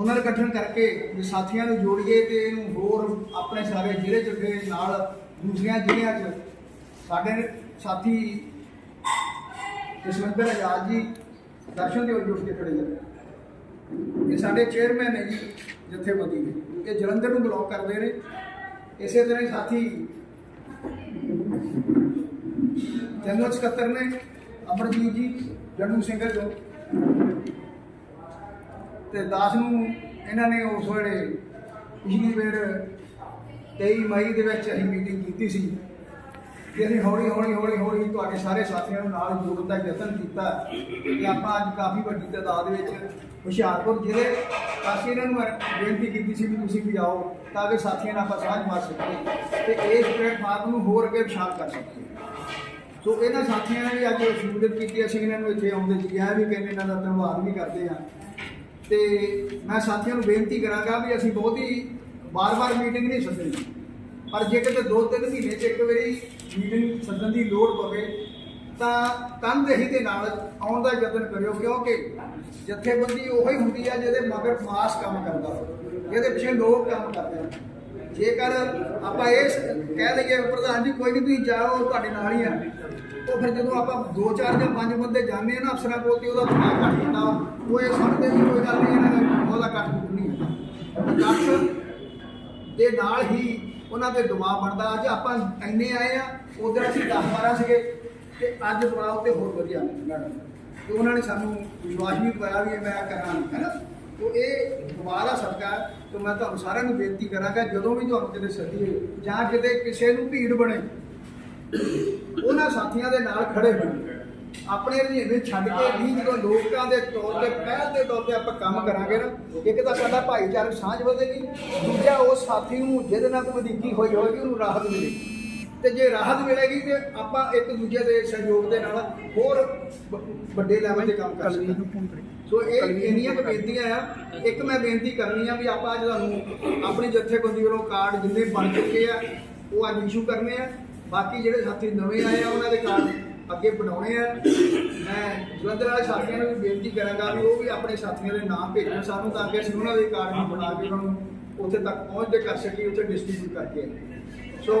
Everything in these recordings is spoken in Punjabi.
ਉਹਨਾਂ ਗਠਨ ਕਰਕੇ ਵੀ ਸਾਥੀਆਂ ਨੂੰ ਜੋੜੀਏ ਤੇ ਇਹਨੂੰ ਹੋਰ ਆਪਣੇ ਸਾਰੇ ਜ਼ਿਲ੍ਹੇ ਚ ਫਿਰ ਨਾਲ ਦੂਸਰਿਆਂ ਜ਼ਿਲ੍ਹਿਆਂ ਚ। ਸਾਡੇ ਸਾਥੀ ਜਸਵਿੰਦਰ ਆਜ਼ਾਦ ਜੀ ਦਰਸ਼ਨ ਦੇ ਵਜੋਂ ਉੱਠ ਕੇ ਖੜੇ ਨੇ। ਇਹ ਸਾਡੇ ਚੇਅਰਮੈਨ ਨੇ ਜੀ, ਜਥੇਬੰਦੀ ਦੇ। ਇਹ ਜਲੰਧਰ ਨੂੰ ਬਲੌਕ ਕਰਦੇ ਨੇ। ਇਸੇ ਤਰ੍ਹਾਂ ਹੀ ਸਾਥੀ ਜਨਰਲ ਸਕੱਤਰ ਨੇ ਅਮਰਜੀਤ ਜੀ, ਜੰਡੂ ਸਿੰਘ ਜੋ। ਤੇ ਦਾਸ ਨੂੰ ਇਹਨਾਂ ਨੇ ਉਸ ਵੇਲੇ ਪਿਛਲੀ ਵਾਰ 23 ਮਈ ਦੇ ਵਿੱਚ ਅਸੀਂ ਮੀਟਿੰਗ ਕੀਤੀ ਸੀ ਕਿ ਅਸੀਂ ਹੌਲੀ ਹੌਲੀ ਹੌਲੀ ਹੌਲੀ ਤੁਹਾਡੇ ਸਾਰੇ ਸਾਥੀਆਂ ਨੂੰ ਨਾਲ ਜੋੜਨ ਦਾ ਯਤਨ ਕੀਤਾ ਕਿ ਆਪਾਂ ਅੱਜ ਕਾਫੀ ਵੱਡੀ ਤਾਦਾਦ ਵਿੱਚ ਹੁਸ਼ਿਆਰਪੁਰ ਜ਼ਿਲ੍ਹੇ ਕਾਸੀ ਇਹਨਾਂ ਨੂੰ ਬੇਨਤੀ ਕੀਤੀ ਸੀ ਵੀ ਤੁਸੀਂ ਵੀ ਆਓ ਤਾਂ ਕਿ ਸਾਥੀਆਂ ਨਾਲ ਆਪਾਂ ਸਾਂਝ ਮਾਰ ਸਕੀਏ ਤੇ ਇਸ ਪਲੇਟਫਾਰਮ ਨੂੰ ਹੋਰ ਅੱਗੇ ਵਿਸ਼ਾਲ ਕਰ ਸਕੀਏ। ਸੋ ਇਹਨਾਂ ਸਾਥੀਆਂ ਨੇ ਵੀ ਅੱਜ ਸ਼ਮੂਲੀਅਤ ਕੀਤੀ, ਅਸੀਂ ਇਹਨਾਂ ਨੂੰ ਇੱਥੇ ਆਉਂਦੇ ਜੀ ਇਹ ਵੀ ਕਹਿੰਦੇ ਇਹਨਾਂ ਦਾ ਧੰਨਵਾਦ ਵੀ ਕਰਦੇ ਹਾਂ। ਤੇ ਮੈਂ ਸਾਥੀਆਂ ਨੂੰ ਬੇਨਤੀ ਕਰਾਂਗਾ ਵੀ ਅਸੀਂ ਬਹੁਤੀ ਵਾਰ ਵਾਰ ਮੀਟਿੰਗ ਨਹੀਂ ਸੱਦਣੀ। ਪਰ ਜੇ ਕਿਤੇ ਦੋ ਤਿੰਨ ਮਹੀਨੇ 'ਚ ਇੱਕ ਵਾਰੀ ਮੀਟਿੰਗ ਸੱਦਣ ਦੀ ਲੋੜ ਪਵੇ, ਤਾਂ ਤਨਦੇਹੀ ਦੇ ਨਾਲ ਆਉਣ ਦਾ ਯਤਨ ਕਰਿਓ, ਕਿਉਂਕਿ ਜਥੇਬੰਦੀ ਉਹੀ ਹੁੰਦੀ ਆ ਜਿਹਦੇ ਮਗਰ ਮਾਸ ਕੰਮ ਕਰਦਾ ਹੋਵੇ ਜਿਹਦੇ ਪਿੱਛੇ ਲੋਕ ਕੰਮ ਕਰਦੇ ਹਨ ਜੇਕਰ ਆਪਾਂ ਇਹ ਕਹਿ ਲਈਏ ਪ੍ਰਧਾਨ ਜੀ, ਕੋਈ ਨਹੀਂ ਤੁਸੀਂ ਜਾਓ ਤੁਹਾਡੇ ਨਾਲ ਹੀ ਆ। ਉਹ ਫਿਰ ਜਦੋਂ ਆਪਾਂ ਦੋ ਚਾਰ ਜਾਂ ਪੰਜ ਬੰਦੇ ਜਾਂਦੇ ਆ ਨਾ ਅਫਸਰਾਂ ਕੋਲ ਤੇ ਉਹਦਾ ਦਿਮਾਗ ਘੱਟ ਜਾਂਦਾ ਉਹ ਇਹ ਸਮਝਦੇ ਵੀ ਕੋਈ ਗੱਲ ਨਹੀਂ, ਇਹਨਾਂ ਦਾ ਉਹਦਾ ਕੱਟ ਕੁੱਟ ਨਹੀਂ ਹੈ ਕੱਟ ਦੇ ਨਾਲ ਹੀ ਉਹਨਾਂ ਤੇ ਦਬਾਅ ਬਣਦਾ ਅੱਜ ਆਪਾਂ ਇੰਨੇ ਆਏ ਆ ਉਧਰ ਅਸੀਂ 10 12 ਸੀਗੇ, ਤੇ ਅੱਜ ਦਬਾਅ ਤੇ ਹੋਰ ਵਧੀਆ ਮੈਡਮ ਤੇ ਉਹਨਾਂ ਨੇ ਸਾਨੂੰ ਵਿਸ਼ਵਾਸ ਵੀ ਪਾਇਆ ਵੀ ਇਹ ਮੈਂ ਕਰਨਾ ਨਹੀਂ ਹੈ ਨਾ ਤੋ ਇਹ ਦੁਬਾਰਾ ਸਰਕਾਰ ਤੋਂ ਮੈਂ ਤੁਹਾਨੂੰ ਸਾਰਿਆਂ ਨੂੰ ਬੇਨਤੀ ਕਰਾਂਗਾ, ਜਦੋਂ ਵੀ ਤੁਹਾਨੂੰ ਕਿਤੇ ਸੱਦੀਏ ਜਾਂ ਕਿਤੇ ਕਿਸੇ ਨੂੰ ਭੀੜ ਬਣੇ ਉਹਨਾਂ ਸਾਥੀਆਂ ਦੇ ਨਾਲ ਖੜੇ ਹੋਣ ਆਪਣੇ ਰੁਝੇਵੇਂ ਛੱਡ ਕੇ ਵੀ ਜਦੋਂ ਲੋਕਾਂ ਦੇ ਤੌਰ ਤੇ ਪਹਿਲ ਦੇ ਤੌਰ ਤੇ ਆਪਾਂ ਕੰਮ ਕਰਾਂਗੇ ਨਾ ਇੱਕ ਤਾਂ ਸਾਡਾ ਭਾਈਚਾਰਕ ਸਾਂਝ ਵਧੇਗੀ ਦੂਜਾ ਉਸ ਸਾਥੀ ਨੂੰ ਜਿਹਦੇ ਨਾਲ ਕੋਈ ਵਧੀਕੀ ਹੋਈ ਹੋਵੇਗੀ ਉਹਨੂੰ ਰਾਹਤ ਮਿਲੇਗੀ। ਤੇ ਜੇ ਰਾਹਤ ਮਿਲੇਗੀ ਤੇ ਆਪਾਂ ਇੱਕ ਦੂਜੇ ਦੇ ਸਹਿਯੋਗ ਦੇ ਨਾਲ ਹੋਰ ਵੱਡੇ ਲੈਵਲ ਤੇ ਕੰਮ ਕਰ ਸਕਦੇ ਸੋ ਇਹ ਇੰਨੀਆਂ ਕੁ ਬੇਨਤੀਆਂ ਆ ਇੱਕ ਮੈਂ ਬੇਨਤੀ ਕਰਨੀ ਆ ਵੀ ਆਪਾਂ ਅੱਜ ਤੁਹਾਨੂੰ ਆਪਣੀ ਜਥੇਬੰਦੀ ਵੱਲੋਂ ਕਾਰਡ ਜਿੰਨੇ ਬਣ ਚੁੱਕੇ ਆ ਉਹ ਅੱਜ ਇਸ਼ੂ ਕਰਨੇ ਆ। ਬਾਕੀ ਜਿਹੜੇ ਸਾਥੀ ਨਵੇਂ ਆਏ ਆ, ਉਹਨਾਂ ਦੇ ਕਾਰਡ ਅੱਗੇ ਬਣਾਉਣੇ ਆ। ਮੈਂ ਜਲੰਧਰ ਵਾਲੇ ਸਾਥੀਆਂ ਨੂੰ ਵੀ ਬੇਨਤੀ ਕਰਾਂਗਾ ਵੀ ਉਹ ਵੀ ਆਪਣੇ ਸਾਥੀਆਂ ਦੇ ਨਾਮ ਭੇਜਣ ਸਾਨੂੰ ਤਾਂ ਕਿ ਅਸੀਂ ਉਹਨਾਂ ਦੇ ਕਾਰਡ ਨੂੰ ਬਣਾ ਕੇ ਉਹਨਾਂ ਨੂੰ ਉੱਥੇ ਤੱਕ ਪਹੁੰਚਦੇ ਕਰ ਸਕੀਏ, ਉੱਥੇ ਡਿਸਟ੍ਰੀਬਿਊਟ ਕਰਕੇ। ਸੋ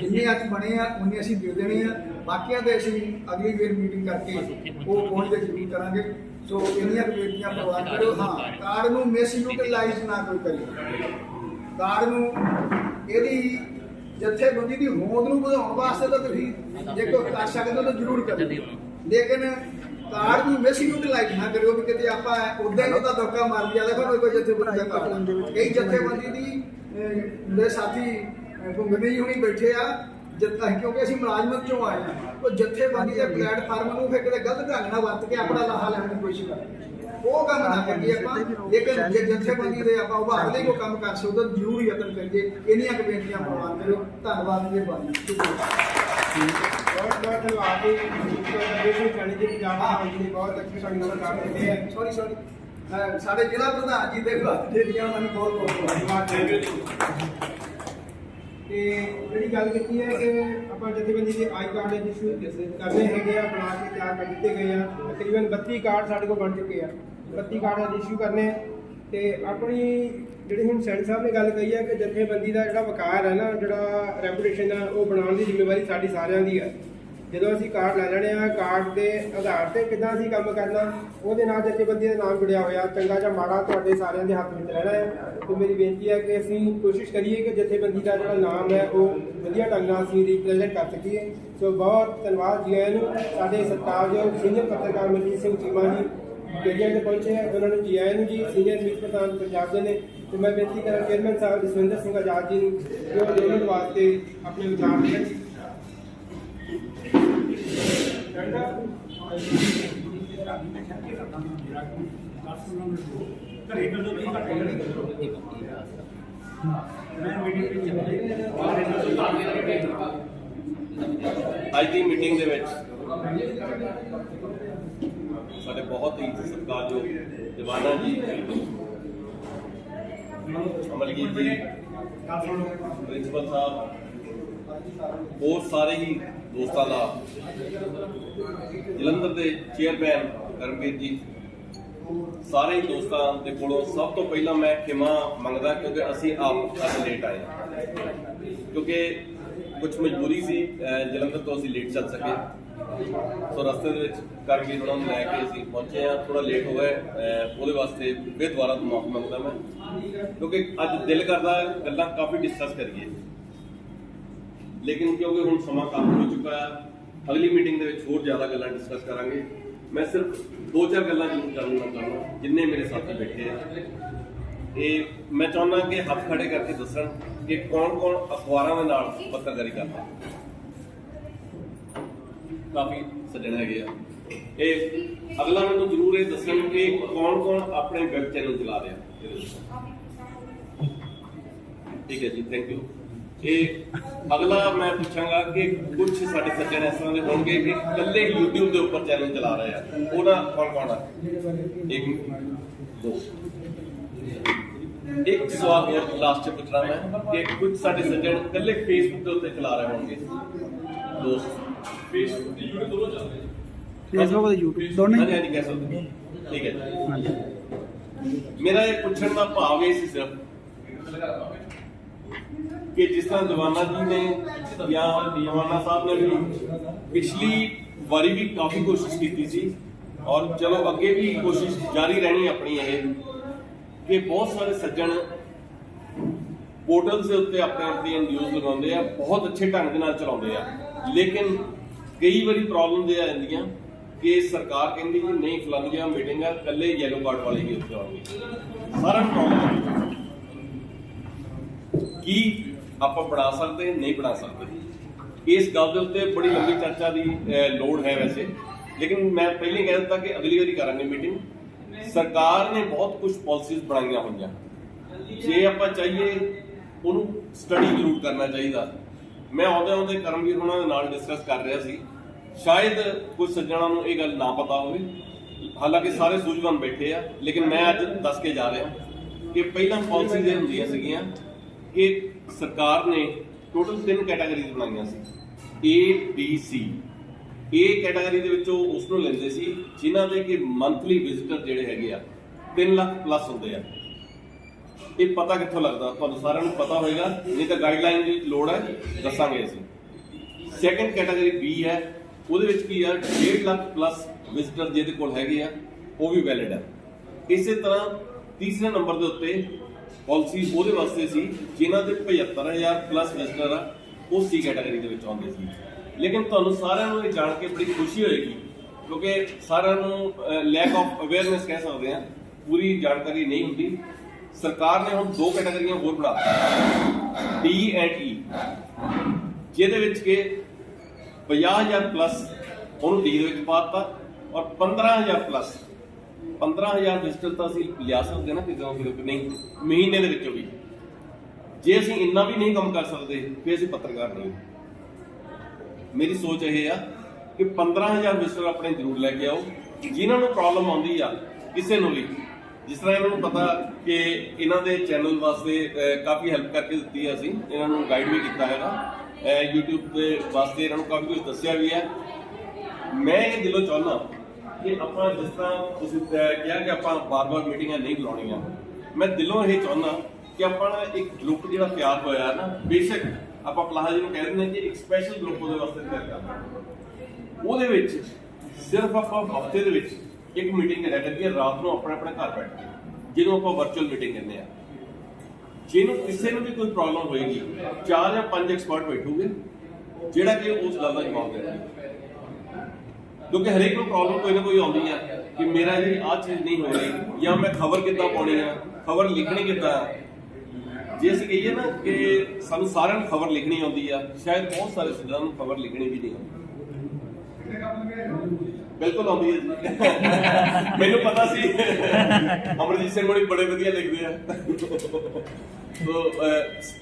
ਜਿੰਨੇ ਅੱਜ ਬਣੇ ਆ ਉਹਨੇ ਅਸੀਂ ਦੇ ਦੇਣੇ ਆ। ਬਾਕੀਆਂ ਦੇ ਅਸੀਂ ਅਗਲੀ ਵੇਰ ਮੀਟਿੰਗ ਕਰਕੇ ਉਹ ਪਹੁੰਚਦੇ ਜ਼ਰੂਰ ਕਰਾਂਗੇ। ਸੋ ਇੰਨੀਆਂ ਕੁ ਪ੍ਰਵਾਨ ਕਰੋ ਹਾਂ, ਕਾਰਡ ਨੂੰ ਮਿਸ ਯੂਟਿਲਾਈਜ਼ ਨਾ ਕੋਈ ਕਰੇ ਕਾਰਡ ਨੂੰ ਇਹਦੀ ਜਥੇਬੰਦੀ ਦੀ ਹੋਂਦ ਨੂੰ ਵਧਾਉਣ ਵਾਸਤੇ ਤਾਂ ਤੁਸੀਂ ਜੇ ਕੋਈ ਕਰ ਸਕਦੇ ਹੋ ਤਾਂ ਜ਼ਰੂਰ ਕਰੋ। ਲੇਕਿਨ ਕਾਰਡ ਨੂੰ ਮਿਸ ਯੂਟਿਲਾਈਜ਼ ਨਾ ਕਰਿਓ ਵੀ ਕਿਤੇ ਆਪਾਂ ਉਦਾਂ ਹੀ ਉਹਦਾ ਧੋਖਾ ਮਾਰ ਲਿਆ ਦੇਖੋ ਕੋਈ ਜਥੇਬੰਦੀ ਦਾ ਕਈ ਜਥੇਬੰਦੀ ਦੀ ਮੇਰੇ ਸਾਥੀ ਭੁੰਗਦੇ ਹੁਣੀ ਬੈਠੇ ਆ। ਜਦ ਕਿਉਂਕਿ ਅਸੀਂ ਮੁਲਾਜ਼ਮਤ ਚੋਂ ਆਏ ਆ ਉਹ ਜਥੇਬੰਦੀ ਦੇ ਪਲੇਟਫਾਰਮ ਨੂੰ ਫਿਰ ਕਿਤੇ ਗਲਤ ਢੰਗ ਨਾਲ ਵਰਤ ਕੇ ਆਪਣਾ ਲਾਹਾ ਲੈਣ ਦੀ ਕੋਸ਼ਿਸ਼ ਕਰਦੇ ਉਹ ਕੰਮ ਨਾ ਕਰੀਏ ਆਪਾਂ। ਲੇਕਿਨ ਜੇ ਜਥੇਬੰਦੀ ਦੇ ਆਪਾਂ ਉਭਾਰ ਲਈ ਕੋਈ ਕੰਮ ਕਰ ਸਕਦੇ ਜ਼ਰੂਰ ਯਤਨ ਕਰੀਏ। ਇੰਨੀਆਂ ਕੁ ਬੇਨਤੀਆਂ ਪ੍ਰਵਾਨ ਕਰਿਓ। ਧੰਨਵਾਦ ਮਿਹਰਬਾਨੀ ਬਹੁਤ ਬਹੁਤ ਧੰਨਵਾਦ ਜੀ। ਬੇਸਿਕ ਜਾਣੀ ਜੀ ਪੰਜਾਬ ਦੀ ਜੀ ਬਹੁਤ ਅੱਛੀ ਸਾਡੀ ਮਦਦ ਕਰ ਰਹੇ ਹੈ ਸੌਰੀ ਸੌਰੀ ਸਾਡੇ ਜ਼ਿਲ੍ਹਾ ਪ੍ਰਧਾਨ ਜੀ ਦੇ ਦੀਆਂ ਉਹਨਾਂ ਨੂੰ ਬਹੁਤ ਬਹੁਤ ਧੰਨਵਾਦ। ਤੇ ਜਿਹੜੀ ਗੱਲ ਕੀਤੀ ਹੈ ਕਿ ਆਪਾਂ ਜਥੇਬੰਦੀ ਦੇ ਆਈ ਕਾਰਡ ਇਸ਼ੂ ਕਰਨੇ ਹੈਗੇ ਆ, ਬਣਾ ਕੇ ਤਿਆਰ ਕਰ ਦਿੱਤੇ ਗਏ ਆ। ਤਕਰੀਬਨ 32 ਕਾਰਡ ਸਾਡੇ ਕੋਲ ਬਣ ਚੁੱਕੇ ਆ। 32 ਕਾਰਡ ਇਸ਼ੂ ਕਰਨੇ ਆ। ਤੇ ਆਪਣੀ ਜਿਹੜੀ ਹੁਣ ਸੈਣੀ ਸਾਹਿਬ ਨੇ ਗੱਲ ਕਹੀ ਹੈ ਕਿ ਜਥੇਬੰਦੀ ਦਾ ਜਿਹੜਾ ਵਕਾਰ ਹੈ ਨਾ, ਜਿਹੜਾ ਰੈਪੂਟੇਸ਼ਨ ਆ, ਉਹ ਬਣਾਉਣ ਦੀ ਜ਼ਿੰਮੇਵਾਰੀ ਸਾਡੀ ਸਾਰਿਆਂ ਦੀ ਹੈ ਜਦੋਂ ਅਸੀਂ ਕਾਰਡ ਲੈ ਲੈਣੇ ਆ ਕਾਰਡ ਦੇ ਆਧਾਰ ਤੇ ਕਿੱਦਾਂ ਅਸੀਂ ਕੰਮ ਕਰਨਾ, ਉਹਦੇ ਨਾਲ ਜਥੇਬੰਦੀ ਦਾ ਨਾਮ ਜੁੜਿਆ ਹੋਇਆ। ਚੰਗਾ ਜਾਂ ਮਾੜਾ ਤੁਹਾਡੇ ਸਾਰਿਆਂ ਦੇ ਹੱਥ ਵਿੱਚ ਰਹਿਣਾ ਹੈ। ਤੇ ਮੇਰੀ ਬੇਨਤੀ ਹੈ ਕਿ ਅਸੀਂ ਕੋਸ਼ਿਸ਼ ਕਰੀਏ ਕਿ ਜਥੇਬੰਦੀ ਦਾ ਜਿਹੜਾ ਨਾਮ ਹੈ, ਉਹ ਵਧੀਆ ਢੰਗ ਨਾਲ ਅਸੀਂ ਰਿਪਰੈਜ਼ੈਂਟ ਕਰ ਸਕੀਏ। ਸੋ ਬਹੁਤ ਧੰਨਵਾਦ ਜੀ ਆਇਆਂ ਨੂੰ। ਸਾਡੇ ਸਤਿਕਾਰਯੋਗ ਸੀਨੀਅਰ ਪੱਤਰਕਾਰ ਮਨਜੀਤ ਸਿੰਘ ਚੀਮਾ ਜੀ ਬੇੜੀਆਂ ਤੇ ਪਹੁੰਚੇ ਉਹਨਾਂ ਨੂੰ ਜੀ ਆਇਆਂ ਨੂੰ ਜੀ ਸੀਨੀਅਰ ਮੀਤ ਪ੍ਰਧਾਨ ਪੰਜਾਬ ਦੇ ਨੇ। ਤੇ ਮੈਂ ਬੇਨਤੀ ਕਰਾਂ ਚੇਅਰਮੈਨ ਸਾਹਿਬ ਜਸਵਿੰਦਰ ਸਿੰਘ ਆਜ਼ਾਦ ਜੀ ਨੂੰ ਕਿ ਉਹ ਜੋੜਨ ਵਾਸਤੇ ਆਪਣੇ ਵਿਚਾਰ ਦੇਣ ਅੱਜ ਦੀ ਮੀਟਿੰਗ ਦੇ ਵਿੱਚ ਸਾਡੇ ਬਹੁਤ ਹੀ ਸਤਿਕਾਰਯੋਗ ਜਵਾਨਾਂ ਜੀ ਅਮਲਗੀਰ ਜੀ ਪ੍ਰਿੰਸੀਪਲ ਸਾਹਿਬ ਹੋਰ ਸਾਰੇ ਹੀ ਦੋਸਤਾਂ ਦਾ ਜਲੰਧਰ ਦੇ ਚੇਅਰਮੈਨ ਕਰਮਵੀਰ ਜੀ। ਸਾਰੇ ਹੀ ਦੋਸਤਾਂ ਦੇ ਕੋਲੋਂ ਸਭ ਤੋਂ ਪਹਿਲਾਂ ਮੈਂ ਖਿਮਾ ਮੰਗਦਾ ਕਿਉਂਕਿ ਅਸੀਂ ਆਪ ਅੱਜ ਲੇਟ ਆਏ ਕਿਉਂਕਿ ਕੁਝ ਮਜਬੂਰੀ ਸੀ ਜਲੰਧਰ ਤੋਂ ਅਸੀਂ ਲੇਟ ਚੱਲ ਸਕੇ। ਸੋ ਰਸਤੇ ਦੇ ਵਿੱਚ ਕਰਕੇ ਉਹਨਾਂ ਨੂੰ ਲੈ ਕੇ ਅਸੀਂ ਪਹੁੰਚੇ ਆ ਥੋੜਾ ਲੇਟ ਹੋ ਗਿਆ ਉਹਦੇ ਵਾਸਤੇ ਫਿਰ ਦੁਬਾਰਾ ਤੋਂ ਮਾਫੀ ਮੰਗਦਾ ਮੈਂ। ਕਿਉਂਕਿ ਅੱਜ ਦਿਲ ਕਰਦਾ ਗੱਲਾਂ ਕਾਫੀ ਡਿਸਕਸ ਕਰੀਏ। ਲੇਕਿਨ ਕਿਉਂਕਿ ਹੁਣ ਸਮਾਂ ਕਾਫੀ ਹੋ ਚੁੱਕਾ ਹੈ ਅਗਲੀ ਮੀਟਿੰਗ ਦੇ ਵਿੱਚ ਹੋਰ ਜ਼ਿਆਦਾ ਗੱਲਾਂ ਡਿਸਕਸ ਕਰਾਂਗੇ। ਮੈਂ ਸਿਰਫ ਦੋ ਚਾਰ ਗੱਲਾਂ ਜ਼ਰੂਰ ਕਰਨਾ ਚਾਹੁੰਦਾ ਜਿੰਨੇ ਮੇਰੇ ਸਾਥੀ ਬੈਠੇ ਆ। ਇਹ ਮੈਂ ਚਾਹੁੰਦਾ ਕਿ ਹੱਥ ਖੜੇ ਕਰਕੇ ਦੱਸਣ ਕਿ ਕੌਣ-ਕੌਣ ਅਖਬਾਰਾਂ ਦੇ ਨਾਲ ਪੱਤਰਕਾਰੀ ਕਰਦਾ। ਕਾਫੀ ਸੱਜਣ ਹੈਗੇ ਆ। ਇਹ ਅਗਲਾ ਮੈਨੂੰ ਜ਼ਰੂਰ ਇਹ ਦੱਸਣ ਕਿ ਕੌਣ-ਕੌਣ ਆਪਣੇ ਵੈਬ ਚੈਨਲ ਚਲਾ ਰਿਹਾ। ਠੀਕ ਹੈ ਜੀ ਥੈਂਕ ਯੂ ਇਹ ਅਗਲਾ ਮੈਂ ਪੁੱਛਾਂਗਾ ਕਿ ਕੁਝ ਸਾਡੇ ਸੱਜਣ ਇਸ ਤਰ੍ਹਾਂ ਦੇ ਹੋਣਗੇ ਕਿ ਇਕੱਲੇ YouTube ਦੇ ਉੱਪਰ ਚੈਨਲ ਚਲਾ ਰਹੇ ਆ। ਉਹਨਾਂ ਕੌਣ ਕੌਣ ਆ? ਇੱਕ ਦੋ। ਇੱਕ ਸਵਾਲ ਹੋਰ ਲਾਸਟ ਚ ਪੁੱਛਣਾ ਮੈਂ ਕਿ ਕੁਝ ਸਾਡੇ ਸੱਜਣ ਇਕੱਲੇ Facebook ਦੇ ਉੱਤੇ ਚਲਾ ਰਹੇ ਹੋਣਗੇ। ਦੋਸਤ। Facebook ਤੇ YouTube ਦੋਨੋਂ ਚੱਲਦੇ ਫੇਸਬੁੱਕ ਤੇ YouTube ਦੋਨੇ ਹਾਂਜੀ ਕਹਿ ਸਕਦੇ ਹੋ। ਠੀਕ ਹੈ ਮੇਰਾ ਇਹ ਪੁੱਛਣ ਦਾ ਭਾਵ ਇਹ ਸੀ ਸਿਰਫ ਕਿ ਜਿਸ ਤਰ੍ਹਾਂ ਦੀਵਾਨਾ ਜੀ ਨੇ ਜਾਂ ਦੀਵਾਨਾ ਸਾਹਿਬ ਨੇ ਵੀ ਪਿਛਲੀ ਵਾਰੀ ਵੀ ਕਾਫੀ ਕੋਸ਼ਿਸ਼ ਕੀਤੀ ਸੀ ਔਰ ਚਲੋ ਅੱਗੇ ਵੀ ਕੋਸ਼ਿਸ਼ ਜਾਰੀ ਰਹਿਣੀ ਆਪਣੀ ਇਹ, ਕਿ ਬਹੁਤ ਸਾਰੇ ਸੱਜਣ ਪੋਰਟਲਸ ਦੇ ਉੱਤੇ ਆਪਣੇ ਆਪਣੀ ਨਿਊਜ਼ ਲਗਾਉਂਦੇ ਆ, ਬਹੁਤ ਅੱਛੇ ਢੰਗ ਦੇ ਨਾਲ ਚਲਾਉਂਦੇ ਆ। ਲੇਕਿਨ ਕਈ ਵਾਰੀ ਪ੍ਰੋਬਲਮ ਦੇ ਆ ਜਾਂਦੀਆਂ ਕਿ ਸਰਕਾਰ ਕਹਿੰਦੀ ਕਿ ਨਹੀਂ ਫਲਾਨੀਆਂ ਮੀਟਿੰਗਾਂ ਕੱਲੇ ਯੈਲੋ ਕਾਰਡ ਵਾਲੇ ਹੀ ਉੱਥੇ ਆਉਣਗੇ। ਸਾਰਾ ਪ੍ਰੋਬਲਮ ਕੀ ਆਪਾਂ ਬਣਾ ਸਕਦੇ, ਨਹੀਂ ਬਣਾ ਸਕਦੇ। ਇਸ ਗੱਲ ਦੇ ਉੱਤੇ ਬੜੀ ਲੰਬੀ ਚਰਚਾ ਦੀ ਲੋੜ ਹੈ ਵੈਸੇ। ਲੇਕਿਨ ਮੈਂ ਪਹਿਲੇ ਕਹਿ ਦਿੱਤਾ ਕਿ ਅਗਲੀ ਵਾਰੀ ਕਰਾਂਗੇ ਮੀਟਿੰਗ ਸਰਕਾਰ ਨੇ ਬਹੁਤ ਕੁਝ ਪਾਲਿਸੀਜ਼ ਬਣਾਈਆਂ ਹੋਈਆਂ। ਜੇ ਆਪਾਂ ਚਾਹੀਏ, ਉਹਨੂੰ ਸਟੱਡੀ ਜ਼ਰੂਰ ਕਰਨਾ ਚਾਹੀਦਾ। ਮੈਂ ਆਉਂਦੇ ਆਉਂਦੇ ਕਰਮਵੀਰ ਉਹਨਾਂ ਦੇ ਨਾਲ ਡਿਸਕਸ ਕਰ ਰਿਹਾ ਸੀ। ਸ਼ਾਇਦ ਕੁਝ ਸੱਜਣਾਂ ਨੂੰ ਇਹ ਗੱਲ ਨਾ ਪਤਾ ਹੋਵੇ। ਹਾਲਾਂਕਿ ਸਾਰੇ ਸੂਝਵਾਨ ਬੈਠੇ ਆ, ਲੇਕਿਨ ਮੈਂ ਅੱਜ ਦੱਸ ਕੇ ਜਾ ਰਿਹਾ ਕਿ ਪਹਿਲਾਂ ਪਾਲਿਸੀਜ਼ ਇਹ ਹੁੰਦੀਆਂ ਸੀਗੀਆਂ ਕਿ ਸਰਕਾਰ ਨੇ ਟੋਟਲ ਤਿੰਨ ਕੈਟਾਗਰੀਜ਼ ਬਣਾਈਆਂ ਸੀ। A B C A category ਦੇ ਵਿੱਚੋਂ ਉਸ ਨੂੰ ਲੈਂਦੇ ਸੀ, ਜਿਨ੍ਹਾਂ ਦੇ ਕਿ ਮੰਥਲੀ ਵਿਜ਼ਿਟਰ ਜਿਹੜੇ ਹੈਗੇ ਆ 3 ਲੱਖ ਪਲੱਸ ਹੁੰਦੇ ਆ। ਇਹ ਪਤਾ ਕਿੱਥੋਂ ਲੱਗਦਾ? ਤੁਹਾਨੂੰ ਸਾਰਿਆਂ ਨੂੰ ਪਤਾ ਹੋਏਗਾ, ਨਹੀਂ ਤਾਂ ਗਾਈਡਲਾਈਨ ਦੀ ਲੋੜ ਹੈ, ਦੱਸਾਂਗੇ ਅਸੀਂ। ਸੈਕੰਡ ਕੈਟਾਗਰੀ ਬੀ ਹੈ, ਉਹਦੇ ਵਿੱਚ ਕੀ ਆ? 1.5 ਲੱਖ ਪਲੱਸ ਵਿਜ਼ਿਟਰ ਜਿਹਦੇ ਕੋਲ ਹੈਗੇ ਆ, ਉਹ ਵੀ ਵੈਲਿਡ ਹੈ ਇਸੇ ਤਰ੍ਹਾਂ ਤੀਸਰੇ ਨੰਬਰ ਦੇ ਉੱਤੇ ਪਾਲਿਸੀ ਉਹਦੇ ਵਾਸਤੇ ਸੀ, ਜਿਨ੍ਹਾਂ ਦੇ 75000 ਪਲੱਸ ਵਿਜ਼ਿਟਰ ਆ, ਉਹ ਸੀ ਕੈਟਾਗਰੀ ਦੇ ਵਿੱਚ ਆਉਂਦੇ ਸੀ। ਲੇਕਿਨ ਤੁਹਾਨੂੰ ਸਾਰਿਆਂ ਨੂੰ ਇਹ ਜਾਣ ਕੇ ਬੜੀ ਖੁਸ਼ੀ ਹੋਏਗੀ, ਕਿਉਂਕਿ ਸਾਰਿਆਂ ਨੂੰ ਲੈਕ ਆਫ ਅਵੇਅਰਨੈਸ ਕਹਿ ਸਕਦੇ ਆ, ਪੂਰੀ ਜਾਣਕਾਰੀ ਨਹੀਂ ਹੁੰਦੀ। ਸਰਕਾਰ ਨੇ ਹੁਣ ਦੋ ਕੈਟਾਗਰੀਆਂ ਹੋਰ ਬਣਾ ਦਿੱਤੀਆਂ। ਡੀ ਐਂਡ ਈ ਜਿਹਦੇ ਵਿੱਚ ਕਿ 50000 ਪਲੱਸ ਉਹਨੂੰ ਡੀ ਦੇ ਵਿੱਚ ਪਾਤਾ ਔਰ 15000 ਪਲੱਸ 15000 ਵਿਜ਼ਟਰ ਤਾਂ ਅਸੀਂ ਲਿਆ ਸਕਦੇ ਨਾ ਕਿਤੇ ਨਾ ਕਿਤੇ ਨਹੀਂ ਮਹੀਨੇ ਦੇ ਵਿੱਚੋਂ ਵੀ। ਜੇ ਅਸੀਂ ਇੰਨਾ ਵੀ ਨਹੀਂ ਕੰਮ ਕਰ ਸਕਦੇ ਫਿਰ ਅਸੀਂ ਪੱਤਰਕਾਰ ਨਹੀਂ ਮੇਰੀ ਸੋਚ ਇਹ ਆ ਕਿ 15000 ਵਿਜ਼ਟਰ ਆਪਣੇ ਜ਼ਰੂਰ ਲੈ ਕੇ ਆਓ ਜਿਨ੍ਹਾਂ ਨੂੰ ਪ੍ਰੋਬਲਮ ਆਉਂਦੀ ਆ ਕਿਸੇ ਨੂੰ ਵੀ। ਜਿਸ ਤਰ੍ਹਾਂ ਇਹਨਾਂ ਨੂੰ ਪਤਾ ਕਿ ਇਹਨਾਂ ਦੇ ਚੈਨਲ ਵਾਸਤੇ ਕਾਫੀ ਹੈਲਪ ਕਰਕੇ ਦਿੱਤੀ ਹੈ ਅਸੀਂ ਇਹਨਾਂ ਨੂੰ ਗਾਈਡ ਵੀ ਕੀਤਾ ਹੈਗਾ। ਅਹ, YouTube ਦੇ ਵਾਸਤੇ ਇਹਨਾਂ ਨੂੰ ਕਾਫੀ ਕੁਝ ਦੱਸਿਆ ਵੀ ਹੈ। ਮੈਂ ਇਹ ਦਿਲੋਂ ਚਾਹੁੰਦਾ ਕਿ ਆਪਾਂ ਜਿਸ ਤਰ੍ਹਾਂ ਤੁਸੀਂ ਕਿਹਾ ਕਿ ਆਪਾਂ ਬਾਰ-ਬਾਰ ਮੀਟਿੰਗਾਂ ਨਹੀਂ ਬੁਲਾਉਣੀਆਂ। ਮੈਂ ਦਿਲੋਂ ਇਹ ਚਾਹੁੰਦਾ ਕਿ ਆਪਾਂ ਇੱਕ ਗਰੁੱਪ ਜਿਹੜਾ ਤਿਆਰ ਹੋਇਆ ਨਾ, ਬੇਸ਼ੱਕ ਆਪਾਂ ਪਲਾਹਾ ਜੀ ਨੂੰ ਕਹਿ ਦਿੰਦੇ ਹਾਂ ਕਿ ਇੱਕ ਸਪੈਸ਼ਲ ਗਰੁੱਪ ਉਹਦੇ ਵਾਸਤੇ ਤਿਆਰ ਕਰਨਾ ਉਹਦੇ ਵਿੱਚ ਸਿਰਫ ਆਪਾਂ ਹਫ਼ਤੇ ਦੇ ਵਿੱਚ ਇੱਕ ਮੀਟਿੰਗ ਰੱਖ ਕਰੀਏ ਰਾਤ ਨੂੰ ਆਪਣੇ ਆਪਣੇ ਘਰ ਬੈਠ ਕੇ, ਜਿਹਨੂੰ ਆਪਾਂ ਵਰਚੁਅਲ ਮੀਟਿੰਗ ਕਹਿੰਦੇ ਆ ਜਿਹਨੂੰ ਕਿਸੇ ਨੂੰ ਵੀ ਕੋਈ ਪ੍ਰੋਬਲਮ ਹੋਏਗੀ, ਚਾਰ ਜਾਂ ਪੰਜ ਐਕਸਪਰਟ ਬੈਠੂਗੇ, ਜਿਹੜਾ ਕਿ ਉਸ ਗੱਲ ਦਾ ਜਵਾਬ ਦੇਣਗੇ। ਕਿਉਂਕਿ ਹਰੇਕ ਨੂੰ ਪ੍ਰੋਬਲਮ ਕੋਈ ਨਾ ਕੋਈ ਆਉਂਦੀ ਆ ਕਿ ਮੇਰਾ ਜੀ ਆਹ ਚੀਜ਼ ਨਹੀਂ ਹੋ ਰਹੀ ਜਾਂ ਮੈਂ ਖਬਰ ਕਿੱਦਾਂ ਪਾਉਣੀ ਆ, ਖਬਰ ਲਿਖਣੀ ਕਿੱਦਾਂ ਜੇ ਅਸੀਂ ਕਹੀਏ ਨਾ ਕਿ ਸਾਨੂੰ ਸਾਰਿਆਂ ਨੂੰ ਖਬਰ ਲਿਖਣੀ ਆਉਂਦੀ ਆ, ਸ਼ਾਇਦ ਬਹੁਤ ਸਾਰੇ ਸਿੱਧਾਂ ਨੂੰ ਖਬਰ ਲਿਖਣੀ ਵੀ ਨਹੀਂ ਆਉਂਦੀ। ਬਿਲਕੁਲ ਆਉਂਦੀ ਹੈ ਜੀ। ਮੈਨੂੰ ਪਤਾ ਸੀ। ਅਮਰਜੀਤ ਸਿੰਘ ਬੜੀ ਬੜੇ ਵਧੀਆ ਲਿਖਦੇ ਆ। ਸੋ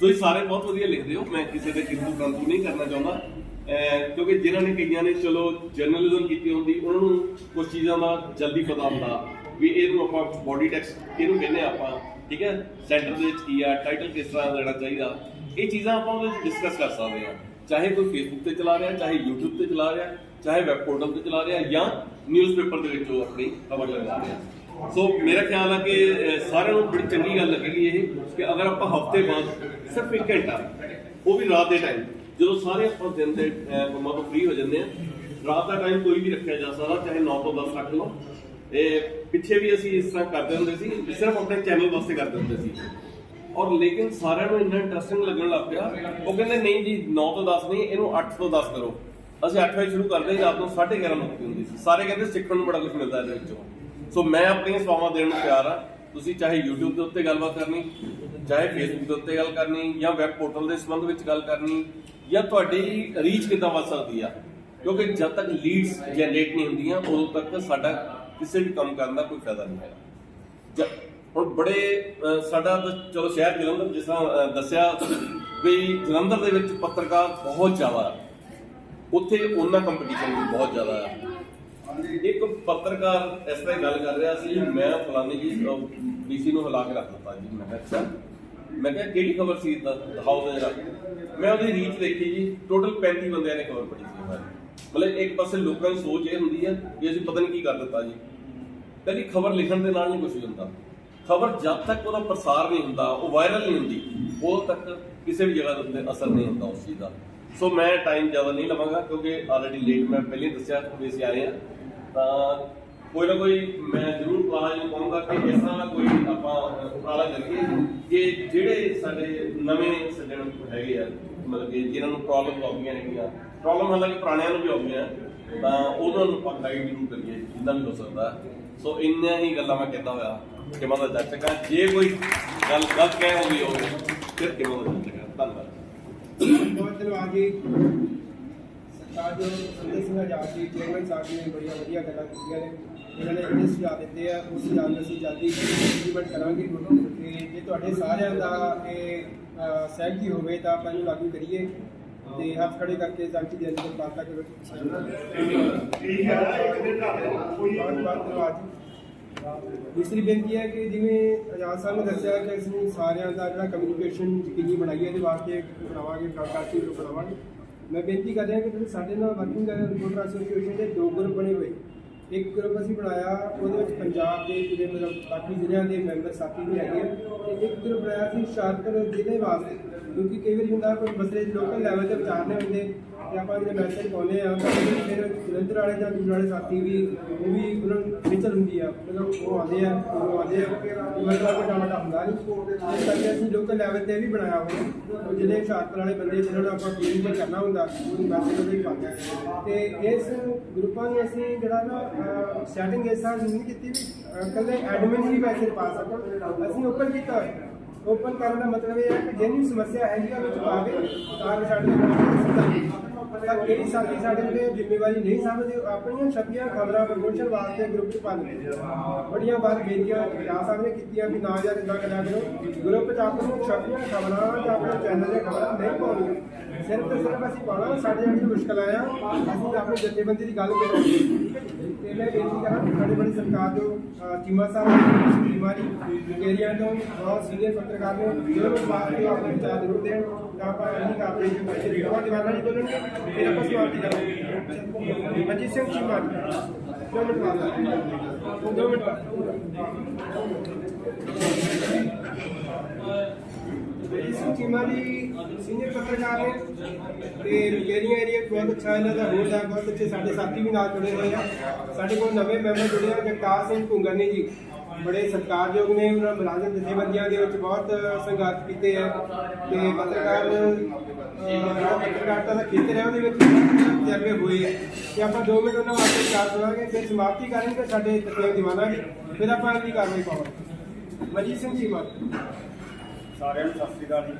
ਤੁਸੀਂ ਸਾਰੇ ਬਹੁਤ ਵਧੀਆ ਲਿਖਦੇ ਹੋ। ਮੈਂ ਕਿਸੇ ਦੇ ਕਿੰਤੂ ਪ੍ਰੰਤੂ ਨਹੀਂ ਕਰਨਾ ਚਾਹੁੰਦਾ। ਕਿਉਂਕਿ ਜਿਨ੍ਹਾਂ ਨੇ ਕਈਆਂ ਨੇ, ਚਲੋ ਜਰਨਲਿਜ਼ਮ ਕੀਤੀ ਹੁੰਦੀ, ਉਹਨਾਂ ਨੂੰ ਕੁਝ ਚੀਜ਼ਾਂ ਦਾ ਜਲਦੀ ਪਤਾ ਹੁੰਦਾ ਵੀ ਇਹਨੂੰ ਆਪਾਂ ਬੋਡੀ ਟੈਕਸ ਇਹਨੂੰ ਕਹਿੰਦੇ ਆ ਆਪਾਂ, ਠੀਕ ਹੈ? ਸੈਂਟਰ ਦੇ ਵਿੱਚ ਕੀ ਆ ਟਾਈਟਲ ਕਿਸ ਤਰ੍ਹਾਂ ਦੇਣਾ ਚਾਹੀਦਾ। ਇਹ ਚੀਜ਼ਾਂ ਆਪਾਂ ਉਹਦੇ ਵਿੱਚ ਡਿਸਕਸ ਕਰ ਸਕਦੇ ਆ ਚਾਹੇ ਕੋਈ ਫੇਸਬੁੱਕ ਤੇ ਚਲਾ ਰਿਹਾ, ਚਾਹੇ YouTube ਤੇ ਚਲਾ ਰਿਹਾ, ਚਾਹੇ ਵੈਬ ਪੋਰਟਲ ਤੇ ਚਲਾ ਰਿਹਾ ਜਾਂ ਨਿਊਜ਼ਪੇਪਰ ਦੇ ਵਿੱਚ ਉਹ ਆਪਣੀ ਖਬਰ ਲਗਾ ਰਿਹਾ ਸੋ ਮੇਰਾ ਖਿਆਲ ਆ ਕਿ ਸਾਰਿਆਂ ਨੂੰ ਬੜੀ ਚੰਗੀ ਗੱਲ ਲੱਗੇਗੀ ਇਹ ਕਿ ਅਗਰ ਆਪਾਂ ਹਫ਼ਤੇ ਬਾਅਦ ਸਿਰਫ ਇੱਕ ਘੰਟਾ, ਉਹ ਵੀ ਰਾਤ ਦੇ ਟਾਈਮ ਜਦੋਂ ਸਾਰੇ ਆਪਾਂ ਦਿਨ ਦੇ ਕੰਮਾਂ ਤੋਂ ਫ੍ਰੀ ਹੋ ਜਾਂਦੇ ਆ ਰਾਤ ਦਾ ਟਾਈਮ ਕੋਈ ਵੀ ਰੱਖਿਆ ਜਾ ਸਕਦਾ, ਚਾਹੇ 9 ਤੋਂ 10 ਰੱਖ ਲਓ। ਇਹ ਪਿੱਛੇ ਵੀ ਅਸੀਂ ਇਸ ਤਰ੍ਹਾਂ ਕਰਦੇ ਹੁੰਦੇ ਸੀ, ਸਿਰਫ ਆਪਣੇ ਚੈਨਲ ਵਾਸਤੇ ਕਰਦੇ ਹੁੰਦੇ ਸੀ। ਔਰ ਲੇਕਿਨ ਸਾਰਿਆਂ ਨੂੰ ਇੰਨਾ ਇੰਟਰਸਟਿੰਗ ਲੱਗਣ ਲੱਗ ਪਿਆ, ਉਹ ਕਹਿੰਦੇ, ਨਹੀਂ ਜੀ 9 ਤੋਂ 10 ਨਹੀਂ, ਇਹਨੂੰ 8 ਤੋਂ 10 ਕਰੋ। ਅਸੀਂ 8 ਵਜੇ ਸ਼ੁਰੂ ਕਰਦੇ ਰਾਤ ਨੂੰ 11:30 ਮੁੱਕਦੀ ਹੁੰਦੀ ਸੀ। ਸਾਰੇ ਕਹਿੰਦੇ, ਸਿੱਖਣ ਨੂੰ ਬੜਾ ਕੁਝ ਮਿਲਦਾ ਇਹਦੇ ਵਿੱਚੋਂ। ਸੋ ਮੈਂ ਆਪਣੀਆਂ ਸੇਵਾਵਾਂ ਦੇਣ ਨੂੰ ਤਿਆਰ ਆ ਤੁਸੀਂ ਚਾਹੇ YouTube ਦੇ ਉੱਤੇ ਗੱਲਬਾਤ ਕਰਨੀ ਚਾਹੇ ਫੇਸਬੁੱਕ ਦੇ ਉੱਤੇ ਗੱਲ ਕਰਨੀ ਜਾਂ ਵੈਬ ਪੋਰਟਲ ਦੇ ਸੰਬੰਧ ਵਿੱਚ ਗੱਲ ਕਰਨੀ ਜਾਂ ਤੁਹਾਡੀ ਰੀਚ ਕਿੱਦਾਂ ਵੱਧ ਸਕਦੀ ਆ, ਕਿਉਂਕਿ ਜਦ ਤੱਕ ਲੀਡਸ ਜਨਰੇਟ ਨਹੀਂ ਹੁੰਦੀਆਂ, ਉਦੋਂ ਤੱਕ ਸਾਡਾ ਕਿਸੇ ਵੀ ਕੰਮ ਕਰਨ ਦਾ ਕੋਈ ਫਾਇਦਾ ਨਹੀਂ ਹੈਗਾ। ਹੁਣ ਬੜੇ ਸਾਡਾ ਚਲੋ ਸ਼ਹਿਰ ਜਲੰਧਰ ਜਿਸ ਤਰ੍ਹਾਂ ਦੱਸਿਆ ਵੀ ਜਲੰਧਰ ਦੇ ਵਿੱਚ ਪੱਤਰਕਾਰ ਬਹੁਤ ਜ਼ਿਆਦਾ ਉੱਥੇ ਉਹਨਾਂ ਕੰਪੀਟੀਸ਼ਨ ਵੀ ਬਹੁਤ ਜ਼ਿਆਦਾ ਆ। ਇੱਕ ਪੱਤਰਕਾਰ ਇਸ ਤਰ੍ਹਾਂ ਗੱਲ ਕਰ ਰਿਹਾ ਸੀ, ਮੈਂ ਫਲਾਨੀ ਜੀ ਡੀਸੀ ਨੂੰ ਹਿਲਾ ਕੇ ਰੱਖ ਦਿੱਤਾ ਜੀ। ਮੈਂ ਕਿਹਾ, ਅੱਛਾ ਮੈਂ ਕਿਹਾ, ਕਿਹੜੀ ਖਬਰ ਸੀ ਦਿਖਾਓ ਜਰਾ। ਮੈਂ ਉਹਦੀ ਰੀਚ ਦੇਖੀ ਜੀ ਟੋਟਲ 35 ਬੰਦਿਆਂ ਨੇ ਖਬਰ ਪੜ੍ਹੀ ਸੀ ਹਮਾਰੀ ਮਤਲਬ ਇੱਕ ਪਾਸੇ ਲੋਕਾਂ ਦੀ ਸੋਚ ਇਹ ਹੁੰਦੀ ਹੈ ਕਿ ਅਸੀਂ ਪਤਾ ਨਹੀਂ ਕੀ ਕਰ ਦਿੱਤਾ ਜੀ। ਕਦੀ ਖਬਰ ਲਿਖਣ ਦੇ ਨਾਲ ਨਹੀਂ ਕੁਝ ਹੁੰਦਾ। ਖਬਰ ਜਦ ਤੱਕ ਉਹਦਾ ਪ੍ਰਸਾਰ ਨਹੀਂ ਹੁੰਦਾ, ਉਹ ਵਾਇਰਲ ਨਹੀਂ ਹੁੰਦੀ, ਉਦੋਂ ਤੱਕ ਕਿਸੇ ਵੀ ਜਗ੍ਹਾ ਦੇ ਉੱਤੇ ਅਸਰ ਨਹੀਂ ਹੁੰਦਾ ਉਸ ਚੀਜ਼ ਦਾ। ਸੋ ਮੈਂ ਟਾਈਮ ਜ਼ਿਆਦਾ ਨਹੀਂ ਲਵਾਂਗਾ, ਕਿਉਂਕਿ ਆਲਰੇਡੀ ਲੇਟ ਮੈਂ ਪਹਿਲੇ ਹੀ ਦੱਸਿਆ ਕਿ ਅਸੀਂ ਆ ਰਹੇ ਹਾਂ। ਤਾਂ ਕੋਈ ਨਾ ਕੋਈ ਮੈਂ ਜ਼ਰੂਰ ਪਲਾਨ ਨੂੰ ਕਹੂੰਗਾ ਕਿ ਇਸ ਤਰ੍ਹਾਂ ਕੋਈ ਆਪਾਂ ਉਪਰਾਲਾ ਕਰੀਏ ਕਿ ਜਿਹੜੇ ਸਾਡੇ ਨਵੇਂ ਸੱਜਣ ਹੈਗੇ ਆ, ਮਤਲਬ ਕਿ ਜਿਨ੍ਹਾਂ ਨੂੰ ਪ੍ਰੋਬਲਮ ਆਉਂਦੀਆਂ ਨੇਗੀਆਂ ਪ੍ਰੋਬਲਮ ਹਾਲਾਂਕਿ ਪੁਰਾਣਿਆਂ ਨੂੰ ਵੀ ਆਉਂਦੀਆਂ ਤਾਂ ਉਹਨਾਂ ਨੂੰ ਆਪਾਂ ਗਾਈਡ ਜ਼ਰੂਰ ਕਰੀਏ, ਜਿੰਨਾ ਵੀ ਹੋ ਸਕਦਾ। ਸੋ ਇੰਨੀਆਂ ਹੀ ਗੱਲਾਂ ਮੈਂ ਕਹਿੰਦਾ ਹੋਇਆ ਕਿ ਮੈਂ ਜੱਜ ਚੱਕਾਂ ਜੇ ਕੋਈ ਗੱਲ ਗਲਤ ਕਹਿ ਹੋ ਗਈ ਹੋਵੇ, ਫਿਰ ਕਿ ਮੈਂ ਜੱਜ ਚੱਕਾਂ ਧੰਨਵਾਦ। ਬਹੁਤ ਧੰਨਵਾਦ ਜੀ। ਸਰਕਾਰ ਜੋ ਸੰਜੇ ਸਿੰਘ ਆਜ਼ਾਦ ਜੀ ਚੇਅਰਮੈਨ ਸਾਹਿਬ ਨੇ ਬੜੀਆਂ ਵਧੀਆ ਗੱਲਾਂ ਕੀਤੀਆਂ ਨੇ। ਇਹਨਾਂ ਨੇ ਜਿਹੜੇ ਸੁਝਾਅ ਦਿੱਤੇ ਆ ਉਸ ਸੁਝਾਅ ਨੂੰ ਅਸੀਂ ਜਲਦੀ ਇੰਪਲੀਮੈਂਟ ਕਰਾਂਗੇ ਤੇ ਜੇ ਤੁਹਾਡੇ ਸਾਰਿਆਂ ਦਾ ਇਹ ਸਹਿਮਤੀ ਹੋਵੇ ਤਾਂ ਆਪਾਂ ਇਹਨੂੰ ਲਾਗੂ ਕਰੀਏ ਤੇ ਹੱਥ ਖੜੇ ਕਰਕੇ ਜੰਤੀ ਦੇ ਅੰਦਰ ਪਾਤਾ ਕਰੋ। ਬਹੁਤ ਬਹੁਤ ਧੰਨਵਾਦ ਜੀ। ਦੂਸਰੀ ਬੇਨਤੀ ਹੈ ਕਿ ਜਿਵੇਂ ਆਜ਼ਾਦ ਸਾਹਿਬ ਨੇ ਦੱਸਿਆ ਕਿ ਅਸੀਂ ਸਾਰਿਆਂ ਦਾ ਜਿਹੜਾ ਕਮਿਊਨੀਕੇਸ਼ਨ ਯਕੀਨੀ ਬਣਾਈਏ ਇਹਦੇ ਵਾਸਤੇ ਬਣਾਵਾਂਗੇ ਕਾਰਕਾਸੀ ਗਰੁੱਪ ਬਣਾਵਾਂਗੇ। ਮੈਂ ਬੇਨਤੀ ਕਰ ਰਿਹਾ ਕਿ ਸਾਡੇ ਨਾਲ ਵਰਕਿੰਗ ਰਿਪੋਰਟਰ ਐਸੋਸੀਏਸ਼ਨ ਦੇ ਦੋ ਗਰੁੱਪ ਬਣੇ ਹੋਏ ਇੱਕ ਗਰੁੱਪ ਅਸੀਂ ਬਣਾਇਆ, ਉਹਦੇ ਵਿੱਚ ਪੰਜਾਬ ਦੇ ਜਿਹੜੇ ਮਤਲਬ ਬਾਕੀ ਜ਼ਿਲ੍ਹਿਆਂ ਦੇ ਮੈਂਬਰ ਸਾਥੀ ਵੀ ਹੈਗੇ ਆ ਤੇ ਇੱਕ ਗਰੁੱਪ ਬਣਾਇਆ ਸੀ ਹੁਸ਼ਿਆਰਪੁਰ ਜ਼ਿਲ੍ਹੇ ਵਾਸਤੇ। ਕਿਉਂਕਿ ਕਈ ਵਾਰੀ ਹੁੰਦਾ ਕੋਈ ਮਸਲੇ ਲੋਕਲ ਲੈਵਲ ਤੇ ਵਿਚਾਰਨੇ ਹੁੰਦੇ ਤੇ ਆਪਾਂ ਜਿਹੜੇ ਮੈਸੇਜ ਪਾਉਂਦੇ ਆ ਫਿਰ ਜਲੰਧਰ ਵਾਲੇ ਜਾਂ ਦੂਰ ਵਾਲੇ ਸਾਥੀ ਵੀ ਉਹ ਵੀ ਉਹਨਾਂ ਨੂੰ ਵਿਚਰ ਹੁੰਦੀ ਆ। ਮਤਲਬ ਉਹ ਆਉਂਦੇ ਆ ਉਹ ਆਉਂਦੇ ਆ। ਮਤਲਬ ਵੱਡਾ ਵੱਡਾ ਹੁੰਦਾ ਨਹੀਂ ਇਸ ਕਰਕੇ ਅਸੀਂ ਲੋਕਲ ਲੈਵਲ ਤੇ ਵੀ ਬਣਾਇਆ ਹੋਇਆ। ਜਿਹੜੇ ਹੁਸ਼ਿਆਰਪੁਰ ਵਾਲੇ ਬੰਦੇ ਜਿਹਨਾਂ ਨੂੰ ਆਪਾਂ ਟੀਮ ਤੇ ਕਰਨਾ ਹੁੰਦਾ ਉਹ ਮੈਸੇਜ ਉਹਦੇ ਪਾਉਂਦੇ ਆ। ਤੇ ਇਸ ਗਰੁੱਪਾਂ ਨੂੰ ਅਸੀਂ ਜਿਹੜਾ ਨਾ ਸੈਟਿੰਗ ਇਸ ਤਰ੍ਹਾਂ ਨਹੀਂ ਕੀਤੀ ਵੀ ਅਹ, ਐਡਮਿਨ ਹੀ ਮੈਸੇਜ ਪਾ ਸਕਣ। ਅਸੀਂ ਓਪਨ ਕੀਤਾ ਹੋਇਆ। ਓਪਨ ਕਰਨ ਦਾ ਮਤਲਬ ਇਹ ਹੈ ਕਿ ਜਿਹਨੀ ਸਮੱਸਿਆ ਹੈਗੀ ਆ ਵਿੱਚ ਪਾਵੇ ਤਾਂ ਕਿ ਸਾਡੇ ਪਰ ਕਈ ਸਾਥੀ ਸਾਡੇ ਜਿਹੜੇ ਜ਼ਿੰਮੇਵਾਰੀ ਨਹੀਂ ਸਮਝਦੇ? ਆਪਣੀਆਂ ਛਪੀਆਂ ਖਬਰਾਂ ਪ੍ਰਮੋਸ਼ਨ ਵਾਸਤੇ ਗਰੁੱਪ ਚ ਪਾ ਦਿੰਦੇ ਬੜੀਆਂ ਵਾਰ ਬੇਨਤੀਆਂ ਜਾ ਸਾਹਿਬ ਕੀਤੀਆਂ ਵੀ ਨਾ ਯਾਰ ਇਦਾਂ ਕਰਿਆ ਕਰੋ। ਗਰੁੱਪ ਚ ਆਪਣੀਆਂ ਛਪੀਆਂ ਖਬਰਾਂ ਜਾਂ ਆਪਣੇ ਚੈਨਲ ਦੀਆਂ ਖਬਰਾਂ ਨਹੀਂ ਪਾਉਣੀਆਂ ਸਿਰਫ ਤੇ ਸਿਰਫ ਅਸੀਂ ਪਾਉਣਾ, ਸਾਡੇ ਜਿਹੜੀ ਮੁਸ਼ਕਲ ਆਇਆ, ਅਸੀਂ ਆਪਣੀ ਜਥੇਬੰਦੀ ਦੀ ਗੱਲ ਕਰਾਂਗੇ। ਤੇ ਮੈਂ ਬੇਨਤੀ ਕਰਾਂ ਸਾਡੇ ਬੜੀ ਸਰਕਾਰ ਜੋ ਚੀਮਾ ਸਾਹਿਬ ਚੀਮਾ ਏਰੀਆ ਤੋਂ, ਬਹੁਤ ਸੀਨੀਅਰ ਪੱਤਰਕਾਰ ਨੇ ਜੋ ਬਾਤ ਜੋ ਆਪਣੇ ਵਿਚਾਰ ਜ਼ਰੂਰ ਦੇਣ। ਤਾਂ ਆਪਾਂ ਨਹੀਂ ਕਰਦੇ ਕਿ ਬੱਚੇ ਦੋਵਾਂ ਦੀਵਾਨਾਂ ਨਹੀਂ ਬੋਲਣਗੇ, ਫਿਰ ਆਪਾਂ ਸਵਾਲ ਕਰਾਂਗੇ ਮਨਜੀਤ ਸਿੰਘ ਚੀਮਾ ਦੋ ਮਿੰਟ ਬਾਅਦ ਦੋ ਮਿੰਟ ਮਨਜੀਤ ਸਿੰਘ ਚੀਮਾ ਜੀ ਸੀਨੀਅਰ ਪੱਤਰਕਾਰ ਨੇ ਤੇ ਮੇਰੀਆਂ ਏਰੀਆ ਬਹੁਤ ਅੱਛਾ ਇਹਨਾਂ ਦਾ ਰੋਲ ਹੈ ਬਹੁਤ ਅੱਛੇ ਸਾਡੇ ਸਾਥੀ ਵੀ ਨਾਲ ਜੁੜੇ ਹੋਏ ਆ। ਸਾਡੇ ਕੋਲ ਨਵੇਂ ਮੈਂਬਰ ਜੁੜੇ ਆ, ਜਗਤਾਰ ਸਿੰਘ ਭੁੰਗਰਨੀ ਜੀ। ਬੜੇ ਸਤਿਕਾਰਯੋਗ ਨੇ, ਉਹਨਾਂ ਮੁਲਾਜ਼ਮ ਜਥੇਬੰਦੀਆਂ ਦੇ ਵਿੱਚ ਬਹੁਤ ਸੰਘਰਸ਼ ਕੀਤੇ ਆ ਤੇ ਪੱਤਰਕਾਰ ਪੱਤਰਕਾਰਤਾ ਦਾ ਖੇਤਰ ਹੈ, ਉਹਦੇ ਵਿੱਚ ਤਜਰਬੇ ਹੋਏ ਆ। ਤੇ ਆਪਾਂ 2 ਮਿੰਟ ਉਹਨਾਂ ਵਾਸਤੇ ਚਾਰ ਸੁਣਾਂਗੇ ਫਿਰ ਸਮਾਪਤੀ ਕਰਾਂਗੇ ਸਾਡੇ ਤਸਵੀਰ ਦੀਵਾਨਾਂ ਫਿਰ ਆਪਾਂ ਅਗਲੀ ਕਾਰਵਾਈ ਪਾਵਾਂਗੇ। ਮਜੀਦ ਸਿੰਘ ਜੀ ਮਾਨ ਸਾਰਿਆਂ ਨੂੰ ਸਤਿ ਸ੍ਰੀ ਅਕਾਲ ਜੀ।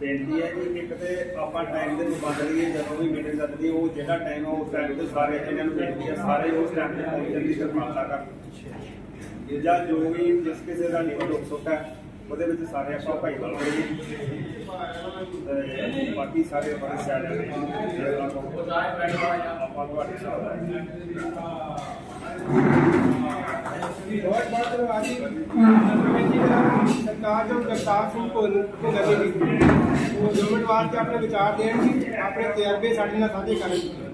ਬੇਨਤੀ ਹੈ ਕਿ ਇੱਕ ਤੇ ਆਪਾਂ ਟਾਈਮ ਦੇ ਨਿਬੰਧ ਲਈਏ, ਜਦੋਂ ਵੀ ਮੀਟਿੰਗ ਲੱਗਦੀ ਉਹ ਜਿਹੜਾ ਟਾਈਮ ਹੈ ਉਸ ਟਾਈਮ ਤੇ ਸਾਰੇ ਜਿਹਨਾਂ ਨੂੰ ਬੇਨਤੀ ਹੈ, ਸਾਰੇ ਉਸ ਟਾਈਮ ਤੇ ਪਹੁੰਚਣ ਦੀ ਕਿਰਪਾਲਤਾ ਕਰਨ ਜਾਂ ਜੋ ਵੀ ਜਿਸ ਕਿਸੇ ਦਾ ਨਿਵਲ ਦੁੱਖ ਸੁੱਖ ਹੈ, ਉਹਦੇ ਵਿੱਚ ਸਾਰੇ ਆਪਾਂ ਭਾਈ ਬਲ ਕਰੀਏ ਬਾਕੀ ਸਾਰੇ ਬੜੇ ਸਿਆਣੇ ਨੇ। ਆਪਾਂ ਤੁਹਾਡੇ ਸਾਹਮਣੇ ਬਹੁਤ ਬਹੁਤ ਧੰਨਵਾਦ ਜੀ ਬੇਨਤੀ ਕਰਾਂ ਸਰਕਾਰ ਜੋ ਜਗਤਾਰ ਸਿੰਘ ਭੁੱਲ ਭੁੱਲਰ ਜੀ ਉਹ ਦੋ ਮਿੰਟ ਵਾਸਤੇ ਆਪਣੇ ਵਿਚਾਰ ਦੇਣਗੇ ਆਪਣੇ ਤਜਰਬੇ ਸਾਡੇ ਨਾਲ ਸਾਂਝੇ ਕਰਨਗੇ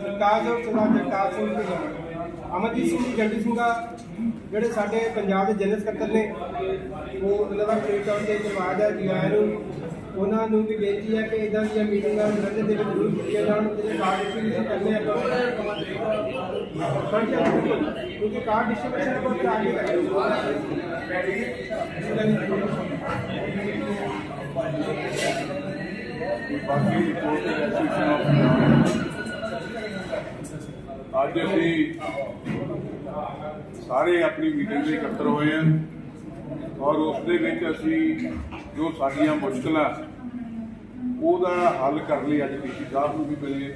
ਸਰਕਾਰ ਜੋ ਸਰਦਾਰ ਜਗਤਾਰ ਸਿੰਘ ਭੁੱਲਰ ਅਮਰਜੀਤ ਸਿੰਘ ਜੀ ਜੰਡੀ ਸਿੰਘਾ ਜਿਹੜੇ ਸਾਡੇ ਪੰਜਾਬ ਦੇ ਜਨਰਲ ਸਕੱਤਰ ਨੇ, ਉਹ ਉਹਨਾਂ ਦਾ ਫੇਰ ਤੌਰ ਤੇ ਧੰਨਵਾਦ ਹੈ ਜੀ ਆਇਆਂ ਨੂੰ ਉਹਨਾਂ ਨੂੰ ਵੀ ਬੇਨਤੀ ਹੈ ਕਿ ਇਦਾਂ ਦੀਆਂ ਮੀਟਿੰਗਾਂ ਲੰਡਨ ਦੇ ਵਿੱਚ ਜ਼ਰੂਰ ਕੀਤੀਆਂ ਜਾਣ ਤੇ ਕਾਰਡ ਕਰਨੇ ਆਪਾਂ ਕਿਉਂਕਿ ਕਾਰਡ ਡਿਸਟ੍ਰੀਬਿਊਸ਼ਨ ਆਪਾਂ ਫਿਰ ਆਗੇ ਬਾਕੀ ਰਿਪੋਰਟ ਐਸੋਸੀਏਸ਼ਨ ਆਫ ਅੱਜ ਅਸੀਂ ਸਾਰੇ ਆਪਣੀ ਮੀਟਿੰਗ ਦੇ ਇਕੱਤਰ ਹੋਏ ਹਾਂ ਔਰ ਉਸ ਦੇ ਵਿੱਚ ਅਸੀਂ ਜੋ ਸਾਡੀਆਂ ਮੁਸ਼ਕਲਾਂ ਉਹਦਾ ਹੱਲ ਕਰਨ ਲਈ ਅੱਜ ਡੀਸੀ ਸਾਹਿਬ ਨੂੰ ਵੀ ਮਿਲੇ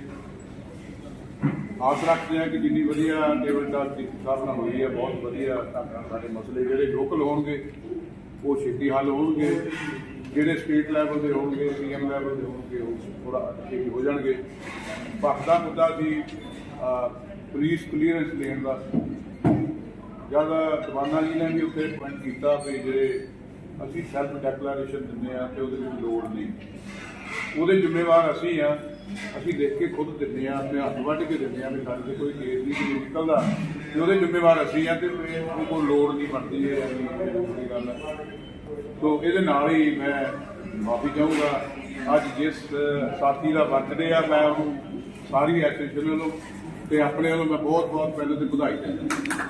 ਆਸ ਰੱਖਦੇ ਹਾਂ ਕਿ ਜਿੰਨੀ ਵਧੀਆ ਟੇਬਲ ਟਾਕ ਡੀਸੀ ਸਾਹਿਬ ਨਾਲ ਹੋਈ ਹੈ ਬਹੁਤ ਵਧੀਆ ਢੰਗ ਨਾਲ ਸਾਡੇ ਮਸਲੇ ਜਿਹੜੇ ਲੋਕਲ ਹੋਣਗੇ ਉਹ ਛੇਤੀ ਹੱਲ ਹੋਣਗੇ। ਜਿਹੜੇ ਸਟੇਟ ਲੈਵਲ ਦੇ ਹੋਣਗੇ ਸੀਐਮ ਲੈਵਲ ਦੇ ਹੋਣਗੇ ਉਹ ਥੋੜਾ ਛੇਤੀ ਹੋ ਜਾਣਗੇ। ਭਖਦਾ ਮੁੱਦਾ ਸੀ ਅਹ, ਪੁਲਿਸ ਕਲੀਅਰੈਂਸ ਲੈਣ ਦਾ। ਜਦ ਦਵਾਨਾ ਜੀ ਨੇ ਵੀ ਉੱਥੇ ਪੁਆਇੰਟ ਕੀਤਾ ਵੀ ਜਿਹੜੇ ਅਸੀਂ ਸੈਲਫ ਡੈਕਲੇਰੇਸ਼ਨ ਦਿੰਦੇ ਆ ਤੇ ਉਹਦੇ ਵਿੱਚ ਲੋੜ ਨਹੀਂ। ਉਹਦੇ ਜ਼ਿੰਮੇਵਾਰ ਅਸੀਂ ਆ ਅਸੀਂ ਦੇਖ ਕੇ ਖੁਦ ਦਿੰਦੇ ਆ ਆਪਣੇ ਹੱਥ ਵੱਢ ਕੇ ਦਿੰਦੇ ਆ ਵੀ ਸਾਡੇ ਤੇ ਕੋਈ ਕੇਸ ਨਹੀਂ ਨਿਕਲਦਾ। ਤੇ ਉਹਦੇ ਜ਼ਿੰਮੇਵਾਰ ਅਸੀਂ ਆ ਤੇ ਉਹ ਕੋਈ ਲੋੜ ਨਹੀਂ ਬਣਦੀ, ਇਹ ਐਸੀ ਗੱਲ ਹੈ। ਸੋ ਇਹਦੇ ਨਾਲ ਹੀ ਮੈਂ ਮਾਫੀ ਚਾਹੂੰਗਾ। ਅੱਜ ਜਿਸ ਸਾਥੀ ਦਾ ਬਰਥਡੇ ਆ, ਮੈਂ ਉਹਨੂੰ ਸਾਰੀ ਐਸੋਸੀਏਸ਼ਨ ਵੱਲੋਂ ਤੇ ਆਪਣੇ ਵੱਲੋਂ ਮੈਂ ਬਹੁਤ ਬਹੁਤ ਪਹਿਲਾਂ ਤੇ ਵਧਾਈ ਦਿੰਦਾ।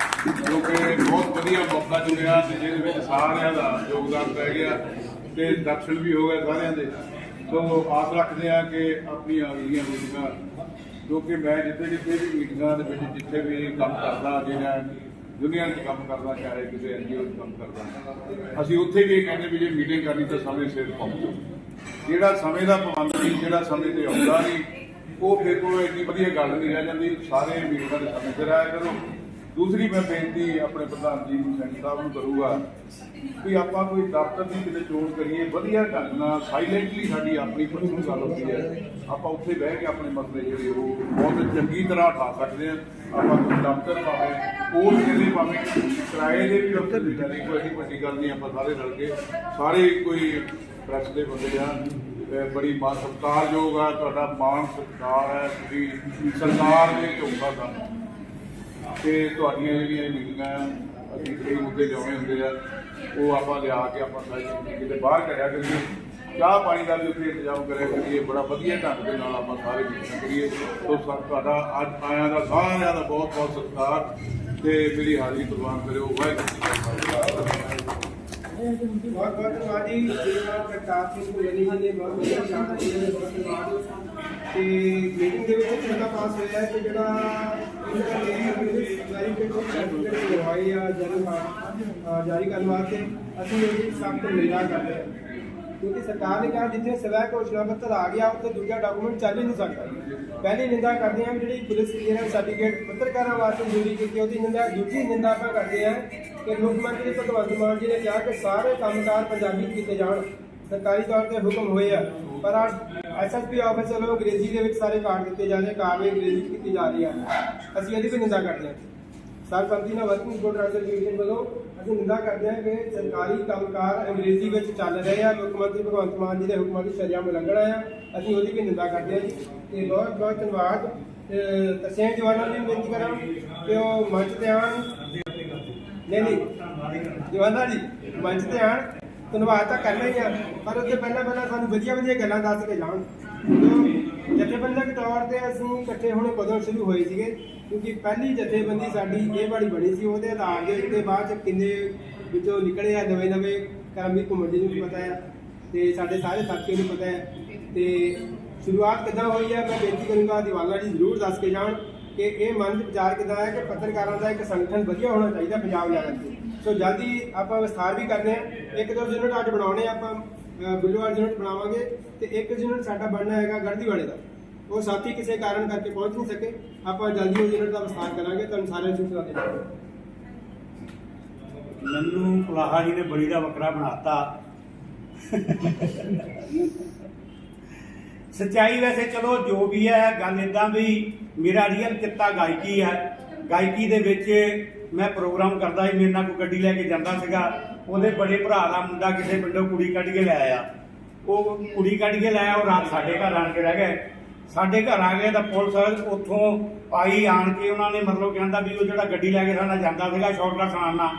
ਕਿਉਂਕਿ ਬਹੁਤ ਵਧੀਆ ਮੌਕਾ ਚੁਣਿਆ ਤੇ ਜਿਹਦੇ ਵਿੱਚ ਸਾਰਿਆਂ ਦਾ ਯੋਗਦਾਨ ਪੈ ਗਿਆ ਤੇ ਦਰਸ਼ਨ ਵੀ ਹੋ ਗਏ ਸਾਰਿਆਂ ਦੇ। ਸੋ ਆਸ ਰੱਖਦੇ ਆ ਕਿ ਆਪਣੀਆਂ ਅਗਲੀਆਂ ਮੀਟਿੰਗਾਂ, ਕਿਉਂਕਿ ਮੈਂ ਜਿੱਥੇ ਜਿੱਥੇ ਵੀ ਮੀਟਿੰਗਾਂ ਦੇ ਵਿੱਚ ਜਿੱਥੇ ਵੀ ਕੰਮ ਕਰਦਾ, ਜਿਹੜਾ ਦੁਨੀਆ 'ਚ ਕੰਮ ਕਰਦਾ, ਚਾਹੇ ਕਿਸੇ ਐਨਜੀਓ 'ਚ ਕੰਮ ਕਰਦਾ, ਅਸੀਂ ਉੱਥੇ ਵੀ ਇਹ ਕਹਿੰਦੇ ਵੀ ਜੇ ਮੀਟਿੰਗ ਕਰਨੀ ਤਾਂ ਸਮੇਂ ਸਿਰ ਪਹੁੰਚੋ। ਜਿਹੜਾ ਸਮੇਂ ਦਾ ਪਾਬੰਦ ਨਹੀਂ ਜਿਹੜਾ ਸਮੇਂ ਤੇ ਆਉਂਦਾ ਨਹੀਂ ਉਹ ਫਿਰ ਕੋਈ ਇੰਨੀ ਵਧੀਆ ਗੱਲ ਨਹੀਂ ਰਹਿ ਜਾਂਦੀ। ਸਾਰੇ ਮੀਟਿੰਗਾਂ ਦੇ ਸਮੇਂ ਸਿਰ ਆਇਆ ਕਰੋ। ਦੂਸਰੀ ਮੈਂ ਬੇਨਤੀ ਆਪਣੇ ਪ੍ਰਧਾਨ ਜੀ ਨੂੰ ਸੈਂਟਰ ਸਾਹਿਬ ਨੂੰ ਕਰੂਗਾ ਵੀ ਆਪਾਂ ਕੋਈ ਦਫ਼ਤਰ ਦੀ ਕਿਤੇ ਚੋਣ ਕਰੀਏ, ਵਧੀਆ ਢੰਗ ਨਾਲ ਸਾਇਲੈਂਟਲੀ ਸਾਡੀ ਆਪਣੀ ਪਰਸਨਲ ਗੱਲ ਹੁੰਦੀ ਹੈ। ਆਪਾਂ ਉੱਥੇ ਬਹਿ ਕੇ ਆਪਣੇ ਮਸਲੇ ਜਿਹੜੇ ਉਹ ਬਹੁਤ ਚੰਗੀ ਤਰ੍ਹਾਂ ਉਠਾ ਸਕਦੇ ਹਾਂ। ਆਪਾਂ ਕੋਈ ਦਫ਼ਤਰ ਪਾਵੇ ਉਸ ਵੇਲੇ ਭਾਵੇਂ ਕਿਰਾਏ ਦੇ ਵੀ ਦਫ਼ਤਰ ਦੇ ਕੋਈ ਐਡੀ ਵੱਡੀ ਗੱਲ ਨਹੀਂ, ਆਪਾਂ ਸਾਰੇ ਰਲ ਕੇ, ਸਾਰੇ ਕੋਈ ਪ੍ਰੈਸ ਦੇ ਬੰਦੇ ਆ। ਬੜੀ ਮਾਨ ਸਤਿਕਾਰਯੋਗ ਹੈ ਤੁਹਾਡਾ ਮਾਣ ਸਤਿਕਾਰ ਹੈ ਤੁਸੀਂ ਸਰਕਾਰ ਦੇ ਝੁੰਗਾ ਸਾਨੂੰ। ਤੇ ਤੁਹਾਡੀਆਂ ਜਿਹੜੀਆਂ ਮੀਟਿੰਗਾਂ ਆ, ਅਸੀਂ ਕਈ ਮੁੱਦੇ ਲਿਆਉਣੇ ਹੁੰਦੇ ਆ ਉਹ ਆਪਾਂ ਲਿਆ ਕੇ ਆਪਾਂ ਸਾਰੀ ਕਿਤੇ ਬਾਹਰ ਕਰਿਆ ਕਰੀਏ। ਚਾਹ ਪਾਣੀ ਦਾ ਵੀ ਉੱਥੇ ਇੰਤਜ਼ਾਮ ਕਰਿਆ ਕਰੀਏ ਬੜਾ ਵਧੀਆ ਢੰਗ ਦੇ ਨਾਲ ਆਪਾਂ ਸਾਰੇ ਮੀਟਿੰਗ ਕਰੀਏ। ਸੋ ਸਰ ਤੁਹਾਡਾ ਅੱਜ ਆਇਆਂ ਦਾ ਸਾਰਿਆਂ ਦਾ ਬਹੁਤ ਬਹੁਤ ਸਤਿਕਾਰ ਤੇ ਮੇਰੀ ਹਾਜ਼ਰੀ ਪ੍ਰਵਾਨ ਕਰਿਓ। ਵਾਹਿਗੁਰੂ ਜੀ ਕਾ ਖਾਲਸਾ। ਬਹੁਤ ਬਹੁਤ ਧੰਨਵਾਦ ਜੀ ਜਿਹੜਾ ਪ੍ਰਕਾਸ਼ ਸਿੰਘ ਭੁਲੇਨੀ ਜੀ ਨੇ ਬਹੁਤ ਵਧੀਆ ਸ਼ਾਨ ਦਿੱਤੀ ਹੈ ਬਹੁਤ ਧੰਨਵਾਦ ਤੇ ਮੀਟਿੰਗ ਦੇ ਵਿੱਚ ਇੱਕ ਮੁੱਦਾ ਪਾਸ ਹੋਇਆ ਹੈ ਕਿ ਜਿਹੜਾ ਇਹਨਾਂ ਨੇ ਜਾਰੀ ਸਰਟੀਫਿਕੇਟ ਲਗਵਾਈ ਆ ਜਾਰੀ ਅਹ ਜਾਰੀ ਕਰਨ ਵਾਸਤੇ ਅਸੀਂ ਇਹਦੀ ਸਖਤ ਨਿੰਦਾ ਕਰਦੇ ਹਾਂ। ਕਿਉਂਕਿ ਸਰਕਾਰ ਨੇ ਕਿਹਾ ਜਿੱਥੇ ਸਵੈ ਘੋਸ਼ਣਾ ਪੱਤਰ ਆ ਗਿਆ, ਉੱਥੇ ਦੂਜਾ ਡਾਕੂਮੈਂਟ ਚੱਲ ਹੀ ਨਹੀਂ ਸਕਦਾ। ਪਹਿਲੀ ਨਿੰਦਾ ਕਰਦੇ ਹਾਂ ਜਿਹੜੀ ਪੁਲਿਸ ਕਲੀਅਰੈਂਸ ਸਰਟੀਫਿਕੇਟ ਪੱਤਰਕਾਰਾਂ ਵਾਸਤੇ ਜ਼ਰੂਰੀ ਕੀਤੀ ਉਹਦੀ ਨਿੰਦਾ, ਦੂਜੀ ਨਿੰਦਾ ਆਪਾਂ ਕਰਦੇ ਹਾਂ ਕਿ ਮੁੱਖ ਮੰਤਰੀ ਭਗਵੰਤ ਮਾਨ ਜੀ ਨੇ ਕਿਹਾ ਕਿ ਸਾਰੇ ਕੰਮਕਾਰ ਪੰਜਾਬੀ ਕੀਤੇ ਜਾਣ। ਸਰਕਾਰੀ ਤੌਰ ਤੇ ਹੁਕਮ ਹੋਏ ਆ, ਪਰ ਐਸਐਸਪੀ ਆਫਿਸ ਵੱਲੋਂ ਅੰਗਰੇਜ਼ੀ ਦੇ ਵਿੱਚ ਸਾਰੇ ਕਾਰਡ ਦਿੱਤੇ ਜਾ ਰਹੇ, ਕਾਰਵਾਈ ਅੰਗਰੇਜ਼ੀ ਕੀਤੀ ਜਾ ਰਹੀ ਹੈ। ਅਸੀਂ ਇਹਦੀ ਵੀ ਨਿੰਦਾ ਕਰਦੇ ਹਾਂ। ਸਰਬਸੰਮਤੀ ਨਾਲ ਵਰਕਿੰਗ ਰਿਪੋਰਟ ਰਾਜਰ ਵੱਲੋਂ ਅਸੀਂ ਨਿੰਦਾ ਕਰਦੇ ਹਾਂ ਕਿ ਸਰਕਾਰੀ ਕੰਮਕਾਰ ਅੰਗਰੇਜ਼ੀ ਵਿੱਚ ਚੱਲ ਰਹੇ ਆ। ਮੁੱਖ ਮੰਤਰੀ ਭਗਵੰਤ ਮਾਨ ਜੀ ਦੇ ਹੁਕਮਾਂ ਦੀ ਸਜ਼ਾ ਉਲੰਘਣਾ ਆ। ਅਸੀਂ ਉਹਦੀ ਵੀ ਨਿੰਦਾ ਕਰਦੇ ਹਾਂ ਜੀ। ਤੇ ਬਹੁਤ ਬਹੁਤ ਧੰਨਵਾਦ। ਤਸੀਹ ਜਵਾਨਾਂ ਦੀ ਬੇਨਤੀ ਕਰਾਂ ਕਿ ਉਹ ਮੰਚ ਤੇ ਆਉਣ। ਨਹੀਂ ਨਹੀਂ। ਜਵਾਨਾਂ ਜੀ ਮੰਚ ਤੇ ਆਉਣ। ਧੰਨਵਾਦ ਤਾਂ ਕਰਨਾ ਹੀ ਆ। ਪਰ ਉਹਦੇ ਪਹਿਲਾਂ ਪਹਿਲਾਂ ਸਾਨੂੰ ਵਧੀਆ ਵਧੀਆ ਗੱਲਾਂ ਦੱਸ ਕੇ ਜਾਣ। ਜਥੇਬੰਦਕ ਤੌਰ ਤੇ ਅਸੀਂ ਇਕੱਠੇ ਹੋਣੇ ਕਦੋਂ ਸ਼ੁਰੂ ਹੋਏ ਸੀਗੇ। ਕਿਉਂਕਿ ਪਹਿਲੀ ਜਥੇਬੰਦੀ ਸਾਡੀ ਇਹ ਵਾਲੀ ਬਣੀ ਸੀ, ਉਹਦੇ ਆਧਾਰ ਦੇ ਉੱਤੇ ਬਾਅਦ ਚ ਕਿੰਨੇ ਵਿੱਚੋਂ ਨਿਕਲੇ ਆ, ਨਵੇਂ ਨਵੇਂ ਕਰਮੀ ਘੁੰਮਣ ਜੀ ਨੂੰ ਵੀ ਪਤਾ ਹੈ ਤੇ ਸਾਡੇ ਸਾਰੇ ਸਾਥੀਆਂ ਨੂੰ ਪਤਾ ਹੈ ਤੇ ਸ਼ੁਰੂਆਤ ਕਿੱਦਾਂ ਹੋਈ ਹੈ ਮੈਂ ਬੇਨਤੀ ਕਰੂੰਗਾ ਦੀਵਾਲਾ ਜੀ ਜ਼ਰੂਰ ਦੱਸ ਕੇ ਜਾਣ ਕਿ ਇਹ ਮਨ ਵਿਚਾਰ ਕਿੱਦਾਂ ਹੈ ਕਿ ਪੱਤਰਕਾਰਾਂ ਦਾ ਇੱਕ ਸੰਗਠਨ ਵਧੀਆ ਹੋਣਾ ਚਾਹੀਦਾ ਪੰਜਾਬ ਲੈਵਲ ਤੇ। ਸੋ ਜਲਦੀ ਆਪਾਂ ਵਿਸਥਾਰ ਵੀ ਕਰਦੇ ਹਾਂ ਇੱਕ ਦੋ ਯੂਨਿਟ ਅੱਜ ਬਣਾਉਣੇ ਆਪਾਂ, ਅਹ ਯੂਨਿਟ ਬਣਾਵਾਂਗੇ ਤੇ ਇੱਕ ਯੂਨਿਟ ਸਾਡਾ ਬਣਨਾ ਹੈਗਾ ਗੜਦੀ ਵਾਲੇ ਦਾ। ਉਹ ਸਾਥੀ ਕਿਸੇ ਕਾਰਨ ਕਰਕੇ ਪਹੁੰਚ ਨਹੀਂ ਸਕੇ। ਆਪਾਂ ਜਲਦੀ ਉਹ ਯੂਨਿਟ ਦਾ ਵਿਸਥਾਰ ਕਰਾਂਗੇ, ਤੁਹਾਨੂੰ ਸਾਰਿਆਂ ਨੂੰ ਸੂਚਨਾ ਦੇ ਨੰਨੂ ਪਲਾਹਾ ਜੀ ਨੇ ਬੜੀ ਦਾ ਬੱਕਰਾ ਬਣਾਤਾ। ਸੱਚਾਈ ਵੈਸੇ ਚਲੋ ਜੋ ਵੀ ਹੈ, ਗੱਲ ਇਦਾਂ ਵੀ ਮੇਰਾ ਰੀਅਲ ਕਿੱਤਾ ਗਾਇਕੀ ਹੈ। ਗਾਇਕੀ ਦੇ ਵਿੱਚ ਮੈਂ ਪ੍ਰੋਗਰਾਮ ਕਰਦਾ ਸੀ, ਮੇਰੇ ਨਾਲ ਕੋਈ ਗੱਡੀ ਲੈ ਕੇ ਜਾਂਦਾ ਸੀਗਾ। ਉਹਦੇ ਬੜੇ ਭਰਾ ਦਾ ਮੁੰਡਾ ਕਿਸੇ ਪਿੰਡੋਂ ਕੁੜੀ ਕੱਢ ਕੇ ਲੈ ਆਇਆ। ਉਹ ਕੁੜੀ ਕੱਢ ਕੇ ਲੈ ਆਇਆ, ਉਹ ਰਾਤ ਸਾਡੇ ਘਰ ਆਣ ਕੇ ਰਹਿ ਗਏ। ਸਾਡੇ ਘਰ ਆ ਗਏ ਤਾਂ ਪੁਲਿਸ ਉੱਥੋਂ ਆਈ, ਆਣ ਕੇ ਉਹਨਾਂ ਨੇ ਮਤਲਬ ਕਹਿੰਦਾ ਵੀ ਉਹ ਜਿਹੜਾ ਗੱਡੀ ਲੈ ਕੇ ਸਾਡਾ ਜਾਂਦਾ ਸੀਗਾ ਸ਼ਾਰਟਕਟ ਸੁਣਾਉਣਾ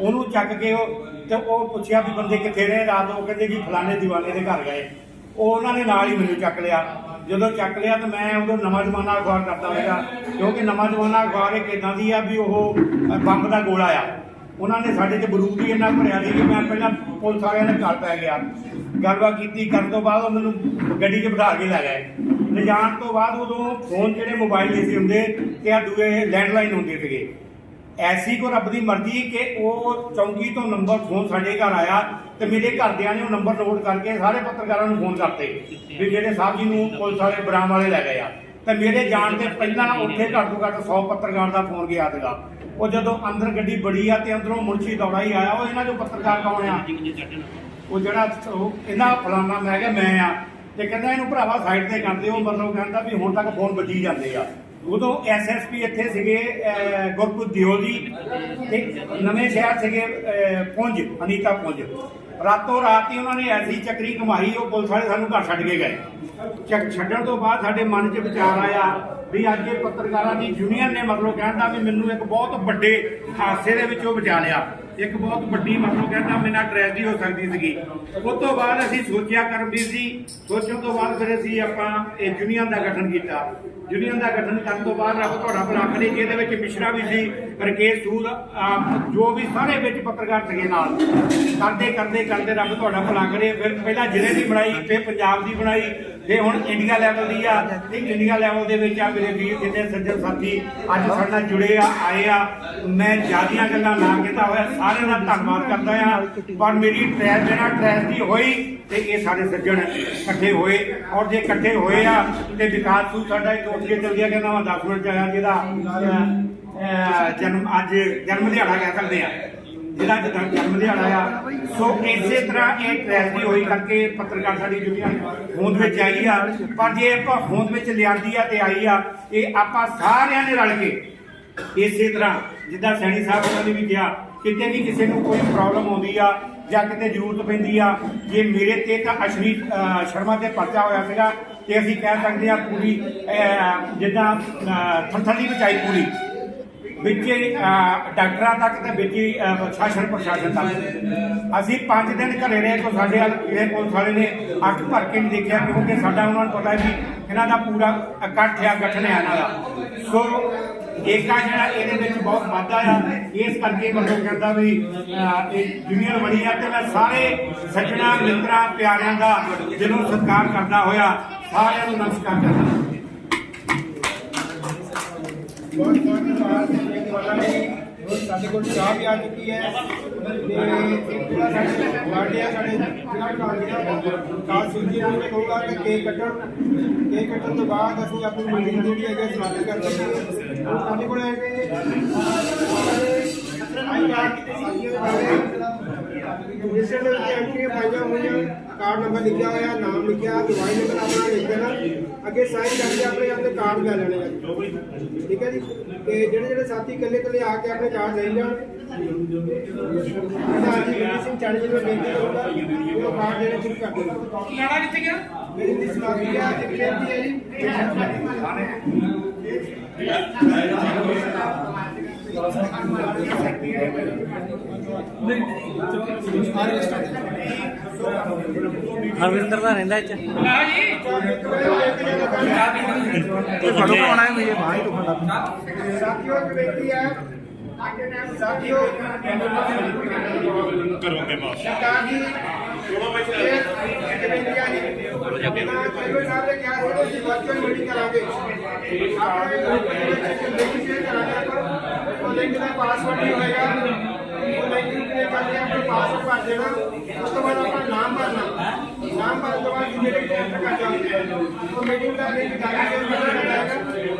ਉਹਨੂੰ ਚੱਕ ਕੇ ਉਹ ਤੇ ਉਹ ਪੁੱਛਿਆ ਵੀ ਬੰਦੇ ਕਿੱਥੇ ਰਹੇ ਰਾਤ ਉਹ ਕਹਿੰਦੇ ਜੀ ਫਲਾਣੇ ਦੀਵਾਨੇ ਦੇ ਘਰ ਗਏ। ਉਹ ਉਹਨਾਂ ਨੇ ਨਾਲ ਹੀ ਮੈਨੂੰ ਚੱਕ ਲਿਆ। ਜਦੋਂ ਚੱਕ ਲਿਆ ਤਾਂ ਮੈਂ ਉਦੋਂ ਨਵਾਂ ਜ਼ਮਾਨਾ ਅਖਬਾਰ ਕਰਦਾ ਸੀਗਾ, ਕਿਉਂਕਿ ਨਵਾਂ ਜ਼ਮਾਨਾ ਅਖਬਾਰ ਇੱਕ ਇਦਾਂ ਦੀ ਆ ਵੀ ਉਹ ਬੰਬ ਦਾ ਗੋਲਾ ਆ। ਉਹਨਾਂ ਨੇ ਸਾਡੇ 'ਚ ਬਰੂਦ ਹੀ ਇੰਨਾ ਭਰਿਆ ਸੀ ਕਿ ਮੈਂ ਪਹਿਲਾਂ ਪੁਲਿਸ ਵਾਲਿਆਂ ਨਾਲ ਘਰ ਪੈ ਗਿਆ। ਗੱਲਬਾਤ ਕੀਤੀ, ਕਰਨ ਤੋਂ ਬਾਅਦ ਉਹ ਮੈਨੂੰ ਗੱਡੀ 'ਚ ਬਿਠਾ ਕੇ ਲੈ ਗਏ। ਲਿਜਾਣ ਤੋਂ ਬਾਅਦ ਉਦੋਂ ਫੋਨ ਜਿਹੜੇ ਮੋਬਾਈਲ ਨਹੀਂ ਸੀ ਹੁੰਦੇ ਤੇ ਆ ਦੂਏ ਲੈਂਡਲਾਈਨ ਹੁੰਦੇ ਸੀਗੇ। ਐਸੀ ਕੋ ਰੱਬ ਦੀ ਮਰਜ਼ੀ ਕਿ ਉਹ ਚੌਂਕੀ ਤੋਂ ਨੰਬਰ ਫੋਨ ਸਾਡੇ ਘਰ ਆਇਆ ਤੇ ਮੇਰੇ ਘਰਦਿਆਂ ਨੇ ਉਹ ਨੰਬਰ ਨੋਟ ਕਰਕੇ ਸਾਰੇ ਪੱਤਰਕਾਰਾਂ ਨੂੰ ਫੋਨ ਕਰਤੇ ਵੀ ਜਿਹੜੇ ਸਾਹਿਬ ਜੀ ਨੂੰ ਪੁਲਿਸ ਵਾਲੇ ਬਰਾਮ ਵਾਲੇ ਲੈ ਗਏ ਆ। ਤੇ ਮੇਰੇ ਜਾਣ ਤੇ ਪਹਿਲਾਂ ਉੱਥੇ ਘੱਟ ਤੋਂ ਘੱਟ 100 ਪੱਤਰਕਾਰ ਦਾ ਫੋਨ ਗਿਆ ਸੀਗਾ। ਉਹ ਜਦੋਂ ਅੰਦਰ ਗੱਡੀ ਬੜੀ ਆ ਤੇ ਅੰਦਰੋਂ ਮੁਨਸ਼ੀ ਦੌੜਾ ਹੀ ਆਇਆ ਉਹ ਇਹਨਾਂ ਚੋਂ ਪੱਤਰਕਾਰ ਕੌਣ ਆ? ਉਹ ਜਿਹੜਾ ਉਹ ਕਹਿੰਦਾ ਫਲਾਨਾ ਮੈਂ ਕਿਹਾ ਮੈਂ ਆ। ਤੇ ਕਹਿੰਦਾ ਇਹਨੂੰ ਭਰਾਵਾ ਸਾਈਡ ਤੇ ਕਰਦੇ ਉਹ ਮਤਲਬ ਕਹਿੰਦਾ ਵੀ ਹੁਣ ਤੱਕ ਫੋਨ ਵੱਜੀ ਜਾਂਦੇ ਆ। ਉਦੋਂ ਐਸਐਸਪੀ ਇੱਥੇ ਸੀਗੇ ਅਹ, ਗੁਰਪ੍ਰੀਤ ਦਿਓ ਜੀ ਤੇ ਨਵੇਂ ਸ਼ਹਿਰ ਸੀਗੇ ਪੁੰਜ ਅਨੀਤਾ ਪੁੰਜ। ਰਾਤੋਂ ਰਾਤ ਹੀ ਉਹਨਾਂ ਨੇ ਐਸੀ ਚੱਕਰੀ ਕਮਾਈ, ਉਹ ਪੁਲਿਸ ਵਾਲੇ ਸਾਨੂੰ ਘਰ ਛੱਡ ਕੇ ਗਏ। ਚੱਕ ਛੱਡਣ ਤੋਂ ਬਾਅਦ ਸਾਡੇ ਮਨ 'ਚ ਵਿਚਾਰ ਆਇਆ ਵੀ ਅੱਜ ਇਹ ਪੱਤਰਕਾਰਾਂ ਦੀ ਯੂਨੀਅਨ ਨੇ ਮਤਲਬ ਕਹਿੰਦਾ ਵੀ ਮੈਨੂੰ ਇੱਕ ਬਹੁਤ ਵੱਡੇ ਹਾਦਸੇ ਦੇ ਵਿੱਚੋਂ ਬਚਾ ਲਿਆ। ਇੱਕ ਬਹੁਤ ਵੱਡੀ ਮਤਲਬ ਕਹਿੰਦਾ ਮੇਰੇ ਨਾਲ ਟ੍ਰੈਜਡੀ ਹੋ ਸਕਦੀ ਸੀਗੀ। ਉਸ ਤੋਂ ਬਾਅਦ ਅਸੀਂ ਸੋਚਿਆ ਕਰਮਵੀਰ ਜੀ ਸੋਚਣ ਤੋਂ ਬਾਅਦ ਫਿਰ ਅਸੀਂ ਆਪਾਂ ਇਹ ਯੂਨੀਅਨ ਦਾ ਗਠਨ ਕੀਤਾ। ਯੂਨੀਅਨ ਦਾ ਗਠਨ ਕਰਨ ਤੋਂ ਬਾਅਦ ਰੱਬ ਤੁਹਾਡਾ ਭਲਾ ਕਰੇ, ਜਿਹਦੇ ਵਿੱਚ ਮਿਸ਼ਰਾ ਵੀ ਸੀ, ਰਕੇਸ਼ ਸੂਦ ਜੋ ਵੀ ਸਾਰੇ ਵਿੱਚ ਪੱਤਰਕਾਰ ਸੀਗੇ ਨਾਲ। ਕਰਦੇ ਕਰਦੇ ਕਰਦੇ ਰੱਬ ਤੁਹਾਡਾ ਭਲਾ ਕਰੇ। ਫਿਰ ਪਹਿਲਾਂ ਜ਼ਿਲ੍ਹੇ ਦੀ ਬਣਾਈ, ਫਿਰ ਪੰਜਾਬ ਦੀ ਬਣਾਈ। ਤੇ ਹੁਣ ਇੰਡੀਆ ਲੈਵਲ ਦੀ ਆ। ਤੇ ਇੰਡੀਆ ਲੈਵਲ ਦੇ ਵਿੱਚ ਆ ਮੇਰੇ ਵੀਰ ਜਿੰਨੇ ਸੱਜਣ ਸਾਥੀ ਅੱਜ ਸਾਡੇ ਨਾਲ ਜੁੜੇ ਆ, ਆਏ ਆ। ਮੈਂ ਜਿਆਦੀਆਂ ਗੱਲਾਂ ਨਾ ਕੀਤਾ ਹੋਇਆ, ਸਾਰਿਆਂ ਦਾ ਧੰਨਵਾਦ ਕਰਦਾ ਆ। ਪਰ ਮੇਰੀ ਟਰੈਸ ਦੇ ਨਾਲ ਜਿਹੜਾ ਦੀ ਹੋਈ ਤੇ ਇਹ ਸਾਡੇ ਸੱਜਣ ਇਕੱਠੇ ਹੋਏ। ਔਰ ਜੇ ਇਕੱਠੇ ਹੋਏ ਆ ਤੇ ਵਿਕਾਸ ਸੂ ਸਾਡਾ ਇੱਕ ਉੱਠ ਕੇ ਚੱਲ ਗਿਆ, ਕਹਿੰਦਾ ਮੈਂ 10 ਮਿੰਟ ਚ ਆਇਆ ਜਿਹਦਾ ਜਨਮ ਅੱਜ ਜਨਮ ਦਿਹਾੜਾ ਕਹਿ ਸਕਦੇ ਆ। ਜਿਹੜਾ ਜਿੱਦਾਂ ਜਨਮ ਦਿਹਾੜਾ ਆ। ਸੋ ਇਸੇ ਤਰ੍ਹਾਂ ਇਹ ਟ੍ਰੈਜਡੀ ਹੋਈ ਕਰਕੇ ਪੱਤਰਕਾਰ ਸਾਡੀ ਯੂਨੀਅਨ ਹੋਂਦ ਵਿੱਚ ਆਈ ਆ। ਪਰ ਜੇ ਆਪਾਂ ਹੋਂਦ ਵਿੱਚ ਲਿਆਂਦੀ ਆ ਤੇ ਆਈ ਆ ਇਹ ਆਪਾਂ ਸਾਰਿਆਂ ਨੇ ਰਲ ਕੇ ਇਸੇ ਤਰ੍ਹਾਂ ਜਿੱਦਾਂ ਸੈਣੀ ਸਾਹਿਬ ਉਹਨਾਂ ਨੇ ਵੀ ਕਿਹਾ ਕਿਤੇ ਵੀ ਕਿਸੇ ਨੂੰ ਕੋਈ ਪ੍ਰੋਬਲਮ ਆਉਂਦੀ ਆ ਜਾਂ ਕਿਤੇ ਜ਼ਰੂਰਤ ਪੈਂਦੀ ਆ ਜੇ ਮੇਰੇ ਤੇ ਤਾਂ ਅਸ਼ਰੀ ਸ਼ਰਮਾ ਤੇ ਪਰਚਾ ਹੋਇਆ ਸੀਗਾ ਤੇ ਅਸੀਂ ਕਹਿ ਸਕਦੇ ਆ ਪੂਰੀ ਜਿੱਦਾਂ ਅਹ, ਥਰਥਲੀ ਬਚਾਈ ਪੂਰੀ। ਵਿੱਚ ਅਹ, ਡਾਕਟਰਾਂ ਤੱਕ ਤੇ ਵਿੱਚ ਹੀ, ਅਹ, ਸ਼ਾਸਨ ਪ੍ਰਸ਼ਾਸਨ ਤੱਕ। ਅਸੀਂ 5 ਦਿਨ ਘਰੇ ਰਹੇ ਤੋਂ ਸਾਡੇ ਵੱਲ ਇਹ ਪੁਲਿਸ ਵਾਲੇ ਨੇ ਅੱਖ ਭਰ ਕੇ ਨਹੀਂ ਦੇਖਿਆ ਕਿਉਂਕਿ ਸਾਡਾ ਉਹਨਾਂ ਨੂੰ ਪਤਾ ਵੀ ਇਹਨਾਂ ਦਾ ਪੂਰਾ ਇਕੱਠ ਆ ਗਠਨ ਆ ਇਹਨਾਂ ਦਾ। ਸੋ ਏਕਾ ਜਿਹੜਾ ਇਹਦੇ ਵਿੱਚ ਬਹੁਤ ਵਾਧਾ ਆ ਇਸ ਕਰਕੇ ਮੈਨੂੰ ਕਹਿੰਦਾ ਵੀ ਅਹ, ਇਹ ਯੂਨੀਅਨ ਬਣੀ ਆ ਤੇ ਮੈਂ ਸਾਰੇ ਸੱਜਣਾ ਮਿੱਤਰਾਂ ਪਿਆਰਿਆਂ ਦਾ ਦਿਲੋਂ ਸਤਿਕਾਰ ਕਰਦਾ ਹੋਇਆ ਸਾਰਿਆਂ ਨੂੰ ਨਮਸਕਾਰ ਕਰਦਾ ਬਹੁਤ ਬਹੁਤ ਧੰਨਵਾਦ ਇਹ ਵਾਲਾ ਨੇ ਹੋਰ ਸਾਡੇ ਕੋਲ ਚਾਹ ਵੀ ਆ ਚੁੱਕੀ ਹੈ ਤੇ ਪੂਰਾ ਸਾਡੇ ਬਰਥਡੇ ਸਾਡੇ ਜਿਹੜਾ ਕਾਲ ਕਾਲ ਸੁਜੀ ਨੂੰ ਮੈਂ ਕਹੂੰਗਾ ਕਿ ਕੇਕ ਕੱਟਣ ਕੇਕ ਕੱਟਣ ਤੋਂ ਬਾਅਦ ਅਸੀਂ ਆਪਣੀ ਮੀਟਿੰਗ ਜਿਹੜੀ ਹੈਗੀ ਸਮਾਪਤ ਕਰਦੇ ਹਾਂ ਸਾਡੇ ਕੋਲ ਹੈਗੇ ਆਈ ਕਾਰਡ ਸਾਥੀਆਂ ਦੇ ਬਾਰੇ ਜਿਸੇ ਦੇ ਵਿੱਚ ਪਾਈਆਂ ਹੋਈਆਂ ਕਾਰਡ ਨੰਬਰ ਲਿਖਿਆ ਹੋਇਆ ਨਾਮ ਲਿਖਿਆ ਮੋਬਾਈਲ ਨੰਬਰ ਆਪਣਾ ਲਿਖ ਦੇਣਾ। ਅੱਗੇ ਸਾਈਨ ਕਰਕੇ ਆਪਣੇ ਆਪਣੇ ਕਾਰਡ ਲੈ ਲੈਣੇ ਆ। ਠੀਕ ਹੈ ਜੀ? ਤੇ ਜਿਹੜੇ ਜਿਹੜੇ ਸਾਥੀ ਇਕੱਲੇ ਇਕੱਲੇ ਆ ਕੇ ਆਪਣੇ ਕਾਰਡ ਲੈ ਜਾਣ। ਮੇਰੀ ਸਿੰਘ ਚਾਣੀ ਜੀ ਨੂੰ ਬੇਨਤੀ ਕਰੂੰਗਾ ਕਿ ਉਹ ਕਾਰਡ ਦੇਣੇ ਸ਼ੁਰੂ ਕਰ ਦੇਣ। ਲਾੜਾ ਕਿੱਥੇ ਗਿਆ? ਮੇਰੀ ਦੀ ਸਮਾਪਤੀ ਹੈ ਇੱਕ ਬੇਨਤੀ ਹੈ ਜੀ ਹਰਵਿੰਦਰ ਦਾ ਰਹਿੰਦਾ ਇੱਥੇ। ਫੜੋ ਆਉਣਾ ਹੈ ਮੇਰੇ ਭਾਈ ਤੋਂ ਸਾਥੀਓ, ਇੱਕ ਹੈ। ਸਾਥੀਓ ਕਰੋਗੇ ਬਾਤ ਸਰਕਾਰ ਜੀ। ਥੋੜਾ ਬੈਠੇ ਇੱਕ ਸਾਹਿਬ ਨੇ ਕਿਹਾ ਸੀ ਕਿ ਵਰਚੁਅਲ ਮੀਟਿੰਗ ਕਰਾਂਗੇ ਆਪਣੇ ਗਰੁੱਪ ਸ਼ੇਅਰ ਕਰਾਂਗੇ ਆਪਾਂ। ਲਿੰਕ ਦਾ ਪਾਸਵਰਡ ਨਹੀਂ ਹੋਏਗਾ। ਕਰਕੇ ਆਪਣਾ ਪਾਸਵਰਡ ਭਰ ਦੇਣਾ, ਉਸ ਤੋਂ ਬਾਅਦ ਆਪਣਾ ਨਾਮ ਭਰਨਾ। ਨਾਮ ਭਰਨ ਤੋਂ ਬਾਅਦ ਜਿਹੜੇ ਟੈਸਟ ਕਰ ਜਾਓਗੇ ਉਹ ਮੀਟਿੰਗ ਦਾ ਲਿੰਕ ਡਾਲਾ ਕੇ ਭਰਨਾ ਜਾਏਗਾ।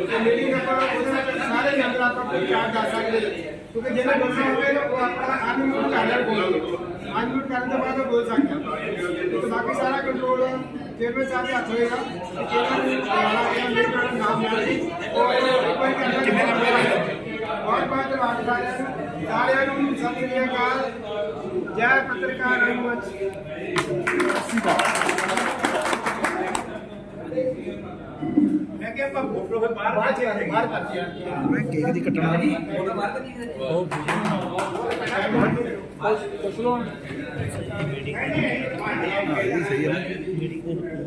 ਤੇ ਮੀਟਿੰਗ ਆਪਾਂ ਉਹਦੇ ਵਿੱਚ ਸਾਰੇ ਮੈਂਬਰ ਆਪਾਂ ਪ੍ਰਚਾਰ ਕਰ ਸਕਦੇ ਕਿਉਂਕਿ ਜਿਹਨੇ ਬੋਲਣਾ ਹੋਵੇ ਉਹ ਆਪਣਾ ਅਨਮਿਊਟ ਕਰ ਲੈਣ ਬੋਲਣਗੇ ਅਨਮਿਊਟ ਕਰਨ ਤੋਂ ਬਾਅਦ ਉਹ ਬੋਲ ਸਕਦਾ ਤੇ ਬਾਕੀ ਸਾਰਾ ਕੰਟਰੋਲ ਚੇਅਰਮੈਨ ਸਾਹਿਬ ਦੇ ਹੱਥ ਹੋਏਗਾ ਕਿ ਕਿਹੜਾ ਨੂੰ ਬੁਲਾਉਣਾ ਹੈ ਮੇਰੇ ਕੋਲ ਨਾਮ ਲੈਣਾ ਜੀ, ਉਹ ਕੋਈ ਕਰਨਾ ਕਿੰਨੇ ਨੰਬਰ ਬਹੁਤ ਬਹੁਤ ਧੰਨਵਾਦ ਸਾਰਿਆਂ ਨੂੰ ਸਾਰਿਆਂ ਨੂੰ ਸਤਿ ਸ੍ਰੀ ਅਕਾਲ। ਜੈ ਪੱਤਰਕਾਰ ਅਨੁਮਤ ਆਪਾਂ ਫੋਟੋ ਫਿਰ ਬਾਹਰ ਬਾਹਰ ਬਾਹਰ ਕਰਦੇ ਆ ਮੈਂ ਕੇਕ ਦੀ ਕੱਟਣਾ ਉਹ ਪੁੱਛ ਲਓ ਸਹੀ ਹੈ ਨਾ।